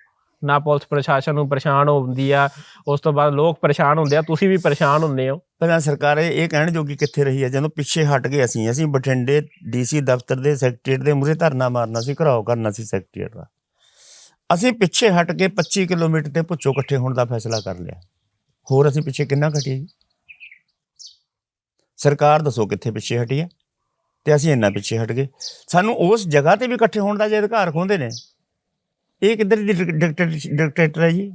ਨਾ ਪੁਲਿਸ ਪ੍ਰਸ਼ਾਸਨ ਨੂੰ ਪਰੇਸ਼ਾਨ ਹੁੰਦੀ ਆ, ਉਸ ਤੋਂ ਬਾਅਦ ਲੋਕ ਪਰੇਸ਼ਾਨ ਹੁੰਦੇ ਆ, ਤੁਸੀਂ ਵੀ ਪਰੇਸ਼ਾਨ ਹੁੰਦੇ ਹੋ। ਪਹਿਲਾਂ ਸਰਕਾਰ ਇਹ ਕਹਿਣ ਜੋਗੀ ਕਿੱਥੇ ਰਹੀ ਹੈ ਜਦੋਂ ਪਿੱਛੇ ਹਟ ਗਏ ਅਸੀਂ ਅਸੀਂ ਬਠਿੰਡੇ ਡੀਸੀ ਦਫ਼ਤਰ ਦੇ ਸੈਕਟਰੀਏਟ ਦੇ ਮੂਹਰੇ ਧਰਨਾ ਮਾਰਨਾ ਸੀ, ਘਰਾਓ ਕਰਨਾ ਸੀ ਸੈਕਟਰੀਏਟ ਦਾ। ਅਸੀਂ ਪਿੱਛੇ ਹਟ ਕੇ 25 ਕਿਲੋਮੀਟਰ ਤੇ ਪੁੱਛੋ ਇਕੱਠੇ ਹੋਣ ਦਾ ਫੈਸਲਾ ਕਰ ਲਿਆ। ਹੋਰ ਅਸੀਂ ਪਿੱਛੇ ਕਿੰਨਾ ਘਟੀਏ ਜੀ? ਸਰਕਾਰ ਦੱਸੋ ਕਿੱਥੇ ਪਿੱਛੇ ਹਟੀ ਹੈ ਤੇ ਅਸੀਂ ਇੰਨਾ ਪਿੱਛੇ ਹਟ ਗਏ। ਸਾਨੂੰ ਉਸ ਜਗ੍ਹਾ ਤੇ ਵੀ ਇਕੱਠੇ ਹੋਣ ਦਾ ਜੇ ਅਧਿਕਾਰ ਖੋਹਦੇ ਨੇ। ਇਹ ਕਿੱਧਰ ਦੀ ਡਿਕਟੇਟਰ ਹੈ ਜੀ?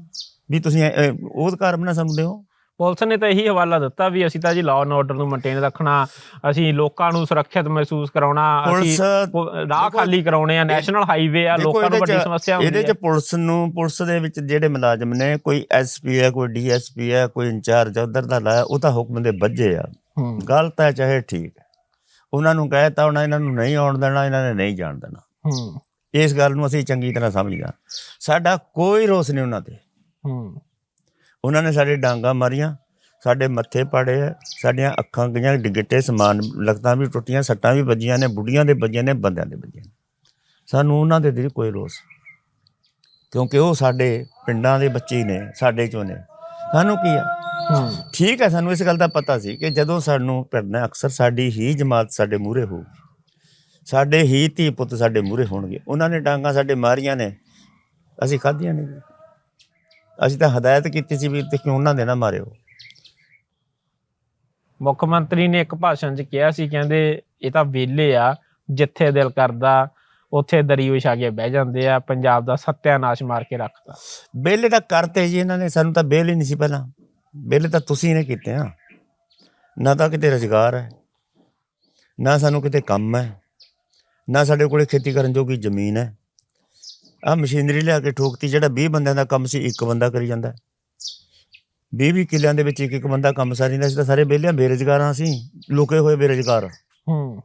ਵੀ ਤੁਸੀਂ ਉਹ ਅਧਿਕਾਰ ਬਣਾ ਸਾਨੂੰ ਦਿਓ ਪੁਲਿਸ ਨੇ ਤਾਂ ਇਹੀ ਹਵਾਲਾ ਦਿੱਤਾ ਵੀ ਅਸੀਂ ਤਾਂ ਜੀ ਲਾਅ ਐਂਡ ਆਰਡਰ ਨੂੰ ਮੇਨਟੇਨ ਰੱਖਣਾ ਅਸੀਂ ਲੋਕਾਂ ਨੂੰ ਸੁਰੱਖਿਅਤ ਮਹਿਸੂਸ ਕਰਾਉਣਾ ਅਸੀਂ ਰਾਹ ਖਾਲੀ ਕਰਾਉਣੇ ਆ ਨੈਸ਼ਨਲ ਹਾਈਵੇ ਆ ਲੋਕਾਂ ਨੂੰ ਇਹਦੇ ਵੱਡੀ ਸਮੱਸਿਆ ਇਹਦੇ ਹੁੰਦੀ ਚ ਪੁਲਿਸ ਨੂੰ ਪੁਲਿਸ ਦੇ ਵਿੱਚ ਜਿਹੜੇ ਮੁਲਾਜ਼ਮ ਨੇ ਕੋਈ ਐਸਪੀ ਹੈ ਕੋਈ ਡੀਐਸਪੀ ਹੈ ਕੋਈ ਇੰਚਾਰਜ ਉਧਰ ਦਾ ਲਾਇਆ ਉਹ ਤਾਂ ਹੁਕਮ ਦੇ ਵੱਜੇ ਆ। ਹੂੰ। ਗਲਤ ਹੈ ਚਾਹੇ ਠੀਕ ਹੈ। ਉਹਨਾਂ ਨੂੰ ਕਹਿਤਾ ਉਹਨਾਂ ਇਹਨਾਂ ਨੂੰ ਨਹੀਂ ਆਉਣ ਦੇਣਾ ਇਹਨਾਂ ਨੇ ਨਹੀਂ ਜਾਣ ਦੇਣਾ। ਹੂੰ। ਇਸ ਗੱਲ ਨੂੰ ਅਸੀਂ ਚੰਗੀ ਤਰ੍ਹਾਂ ਸਮਝਦਾ ਸਾਡਾ ਕੋਈ ਰੋਸ ਨਹੀਂ ਉਹਨਾਂ ਤੇ। ਹੂੰ। ਉਹਨਾਂ ਨੇ ਸਾਡੇ ਡਾਂਗਾ ਮਾਰੀਆਂ ਸਾਡੇ ਮੱਥੇ ਪਾੜੇ ਸਾਡੀਆਂ ਅੱਖਾਂ ਗਈਆਂ ਡਿੱਗਟੇ ਸਮਾਨ ਲਗਤਾਂ ਵੀ ਟੁੱਟੀਆਂ ਸੱਟਾਂ ਵੀ ਵੱਜੀਆਂ ਨੇ ਬੁੱਢੀਆਂ ਦੇ ਵੱਜੀਆਂ ਨੇ ਬੰਦਿਆਂ ਦੇ ਵੱਜੀਆਂ ਸਾਨੂੰ ਉਹਨਾਂ ਦੇ ਦਿਲ ਕੋਈ ਰੋਸ ਕਿਉਂਕਿ ਉਹ ਸਾਡੇ ਪਿੰਡਾਂ ਦੇ ਬੱਚੇ ਨੇ ਸਾਡੇ ਚੋਂ ਨੇ। ਸਾਨੂੰ ਕੀ ਆ? ਠੀਕ ਹੈ ਸਾਨੂੰ ਇਸ ਗੱਲ ਦਾ ਪਤਾ ਸੀ ਕਿ ਜਦੋਂ ਸਾਨੂੰ ਪਿੰਡਾਂ ਅਕਸਰ ਸਾਡੀ ਹੀ ਜਮਾਤ ਸਾਡੇ ਮੂਹਰੇ ਹੋਊ ਸਾਡੇ ਹੀ ਧੀ ਪੁੱਤ ਸਾਡੇ ਮੂਹਰੇ ਹੋਣਗੇ। ਉਹਨਾਂ ਨੇ ਡਾਂਗਾ ਸਾਡੇ ਮਾਰੀਆਂ ਨੇ। ਅਸੀਂ ਖਾਧੀਆਂ ਨੇ। ਅਸੀਂ ਤਾਂ ਹਦਾਇਤ ਕੀਤੀ ਸੀ ਵੀ ਤੇ ਕਿਉਂ ਉਹਨਾਂ ਦੇ ਨਾ ਮਾਰਿਓ। ਮੁੱਖ ਮੰਤਰੀ ਨੇ ਇੱਕ ਭਾਸ਼ਣ 'ਚ ਕਿਹਾ ਸੀ ਕਹਿੰਦੇ ਇਹ ਤਾਂ ਵਿਹਲੇ ਆ ਜਿੱਥੇ ਦਿਲ ਕਰਦਾ ਉੱਥੇ ਦਰੀ ਵਿਛਾ ਕੇ ਬਹਿ ਜਾਂਦੇ ਆ ਪੰਜਾਬ ਦਾ ਸੱਤਿਆਨਾਸ਼ ਮਾਰ ਕੇ ਰੱਖਤਾ। ਬੇਲੇ ਤਾਂ ਕਰਤੇ ਜੀ ਇਹਨਾਂ ਨੇ ਸਾਨੂੰ ਤਾਂ ਬੇਲ ਹੀ ਨਹੀਂ ਸੀ ਪਹਿਲਾਂ। ਬੇਲੇ ਤਾਂ ਤੁਸੀਂ ਨੇ ਕੀਤੇ ਆ। ਨਾ ਤਾਂ ਕਿਤੇ ਰੁਜ਼ਗਾਰ ਹੈ ਨਾ ਸਾਨੂੰ ਕਿਤੇ ਕੰਮ ਹੈ। ਨਾ ਸਾਡੇ ਕੋਲੇ ਖੇਤੀ ਕਰਨ ਜੋਗੀ ਜ਼ਮੀਨ ਹੈ। ਆ ਮਸ਼ੀਨਰੀ ਲਿਆ ਕੇ ਠੋਕਤੀ ਜਿਹੜਾ 20 ਬੰਦਿਆਂ ਦਾ ਕੰਮ ਸੀ ਇੱਕ ਬੰਦਾ ਕਰੀ ਜਾਂਦਾ। 20 20 ਕਿੱਲਿਆਂ ਦੇ ਵਿੱਚ ਇੱਕ ਇੱਕ ਬੰਦਾ ਕੰਮ ਸਾਰੀ ਦਾ ਸੀ ਤਾਂ ਸਾਰੇ ਬੇਲਿਆਂ ਬੇਰੁਜ਼ਗਾਰਾਂ ਸੀ ਲੁਕੇ ਹੋਏ ਬੇਰੁਜ਼ਗਾਰ। ਹੂੰ।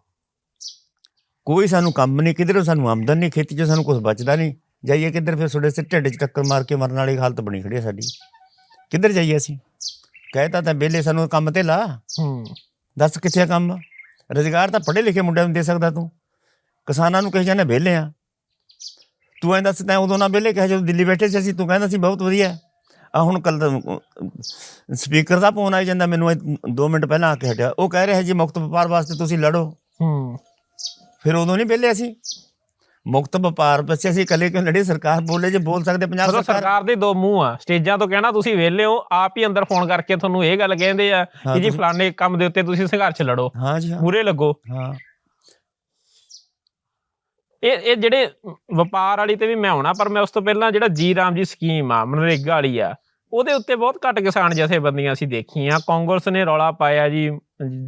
ਕੋਈ ਸਾਨੂੰ ਕੰਮ ਨਹੀਂ ਕਿਧਰੋਂ ਸਾਨੂੰ ਆਮਦਨ ਨਹੀਂ ਖੇਤੀ 'ਚ ਸਾਨੂੰ ਕੁਝ ਬਚਦਾ ਨਹੀਂ। ਜਾਈਏ ਕਿੱਧਰ ਫਿਰ ਤੁਹਾਡੇ ਸਿਰ ਢਿੱਡ 'ਚ ਟੱਕਰ ਮਾਰ ਕੇ ਮਰਨ ਵਾਲੀ ਹਾਲਤ ਬਣੀ ਖੜੀ ਹੈ ਸਾਡੀ। ਕਿੱਧਰ ਜਾਈਏ ਅਸੀਂ? ਕਹਿਤਾ ਤਾਂ ਬੇਲੇ ਸਾਨੂੰ ਕੰਮ ਤੇ ਲਾ। ਹੂੰ। ਦੱਸ ਕਿੱਥੇ ਕੰਮ? ਰੁਜ਼ਗਾਰ ਤਾਂ ਪੜ੍ਹੇ ਲਿਖੇ ਮੁੰਡਿਆਂ ਨੂੰ ਦੇ ਸਕਦਾ ਤੂੰ। ਕਿਸਾਨਾਂ ਨੂੰ ਕਹੀ ਜਾਂਦੇ ਵਿਹਲੇ ਆ। ਤੂੰ ਐਂ ਦੱਸ ਤੈਂ ਉਦੋਂ ਨਾ ਵਿਹਲੇ ਕਿਹਾ ਜਦੋਂ ਦਿੱਲੀ ਬੈਠੇ ਸੀ ਅਸੀਂ ਤੂੰ ਕਹਿੰਦਾ ਸੀ ਬਹੁਤ ਵਧੀਆ। ਆ ਹੁਣ ਕੱਲ ਸਪੀਕਰ ਦਾ ਫੋਨ ਆਈ ਜਾਂਦਾ ਮੈਨੂੰ 2 ਮਿੰਟ ਪਹਿਲਾਂ ਆ ਕੇ ਹਟਿਆ। ਉਹ ਕਹਿ ਰਿਹਾ ਜੀ ਮੁਕਤ ਵਪਾਰ ਵਾਸਤੇ ਤੁਸੀਂ ਲੜੋ। ਹੂੰ। ਫਿਰ ਉਦੋਂ ਨਹੀਂ ਵਿਹਲੇ ਅਸੀਂ। ਮੁਕਤ ਵਪਾਰ ਪਿੱਛੇ ਅਸੀਂ ਇਕੱਲੇ ਕਿਉਂ ਲੜੇ? ਸਰਕਾਰ ਬੋਲੇ ਜੇ ਬੋਲ ਸਕਦੇ ਪੰਜਾਬ ਸਰਕਾਰ। ਸਰਕਾਰ ਦੇ ਦੋ ਮੂੰਹ ਆ। ਸਟੇਜਾਂ ਤੋਂ ਕਹਿਣਾ ਤੁਸੀਂ ਵਿਹਲੇ ਹੋ ਆਪ ਹੀ ਅੰਦਰ ਫੋਨ ਕਰਕੇ ਤੁਹਾਨੂੰ ਇਹ ਗੱਲ ਕਹਿੰਦੇ ਆ ਕਿ ਜੀ ਫਲਾਣੇ ਕੰਮ ਦੇ ਉੱਤੇ ਤੁਸੀਂ ਸੰਘਰਸ਼ ਲੜੋ। ਹਾਂ ਜੀ ਮੂਰੇ ਲੱਗੋ। ਹਾਂ। ਇਹ ਇਹ ਜਿਹੜੇ ਵਪਾਰ ਵਾਲੀ ਤੇ ਵੀ ਮੈਂ ਆਉਣਾ ਪਰ ਮੈਂ ਉਸ ਤੋਂ ਪਹਿਲਾਂ ਜਿਹੜਾ ਜੀ ਰਾਮ ਜੀ ਸਕੀਮ ਆ ਮਨਰੇਗਾ ਵਾਲੀ ਆ ਉਹਦੇ ਉੱਤੇ ਬਹੁਤ ਘੱਟ ਕਿਸਾਨ ਜਥੇਬੰਦੀਆਂ ਅਸੀਂ ਦੇਖੀਆਂ। ਕਾਂਗਰਸ ਨੇ ਰੌਲਾ ਪਾਇਆ ਜੀ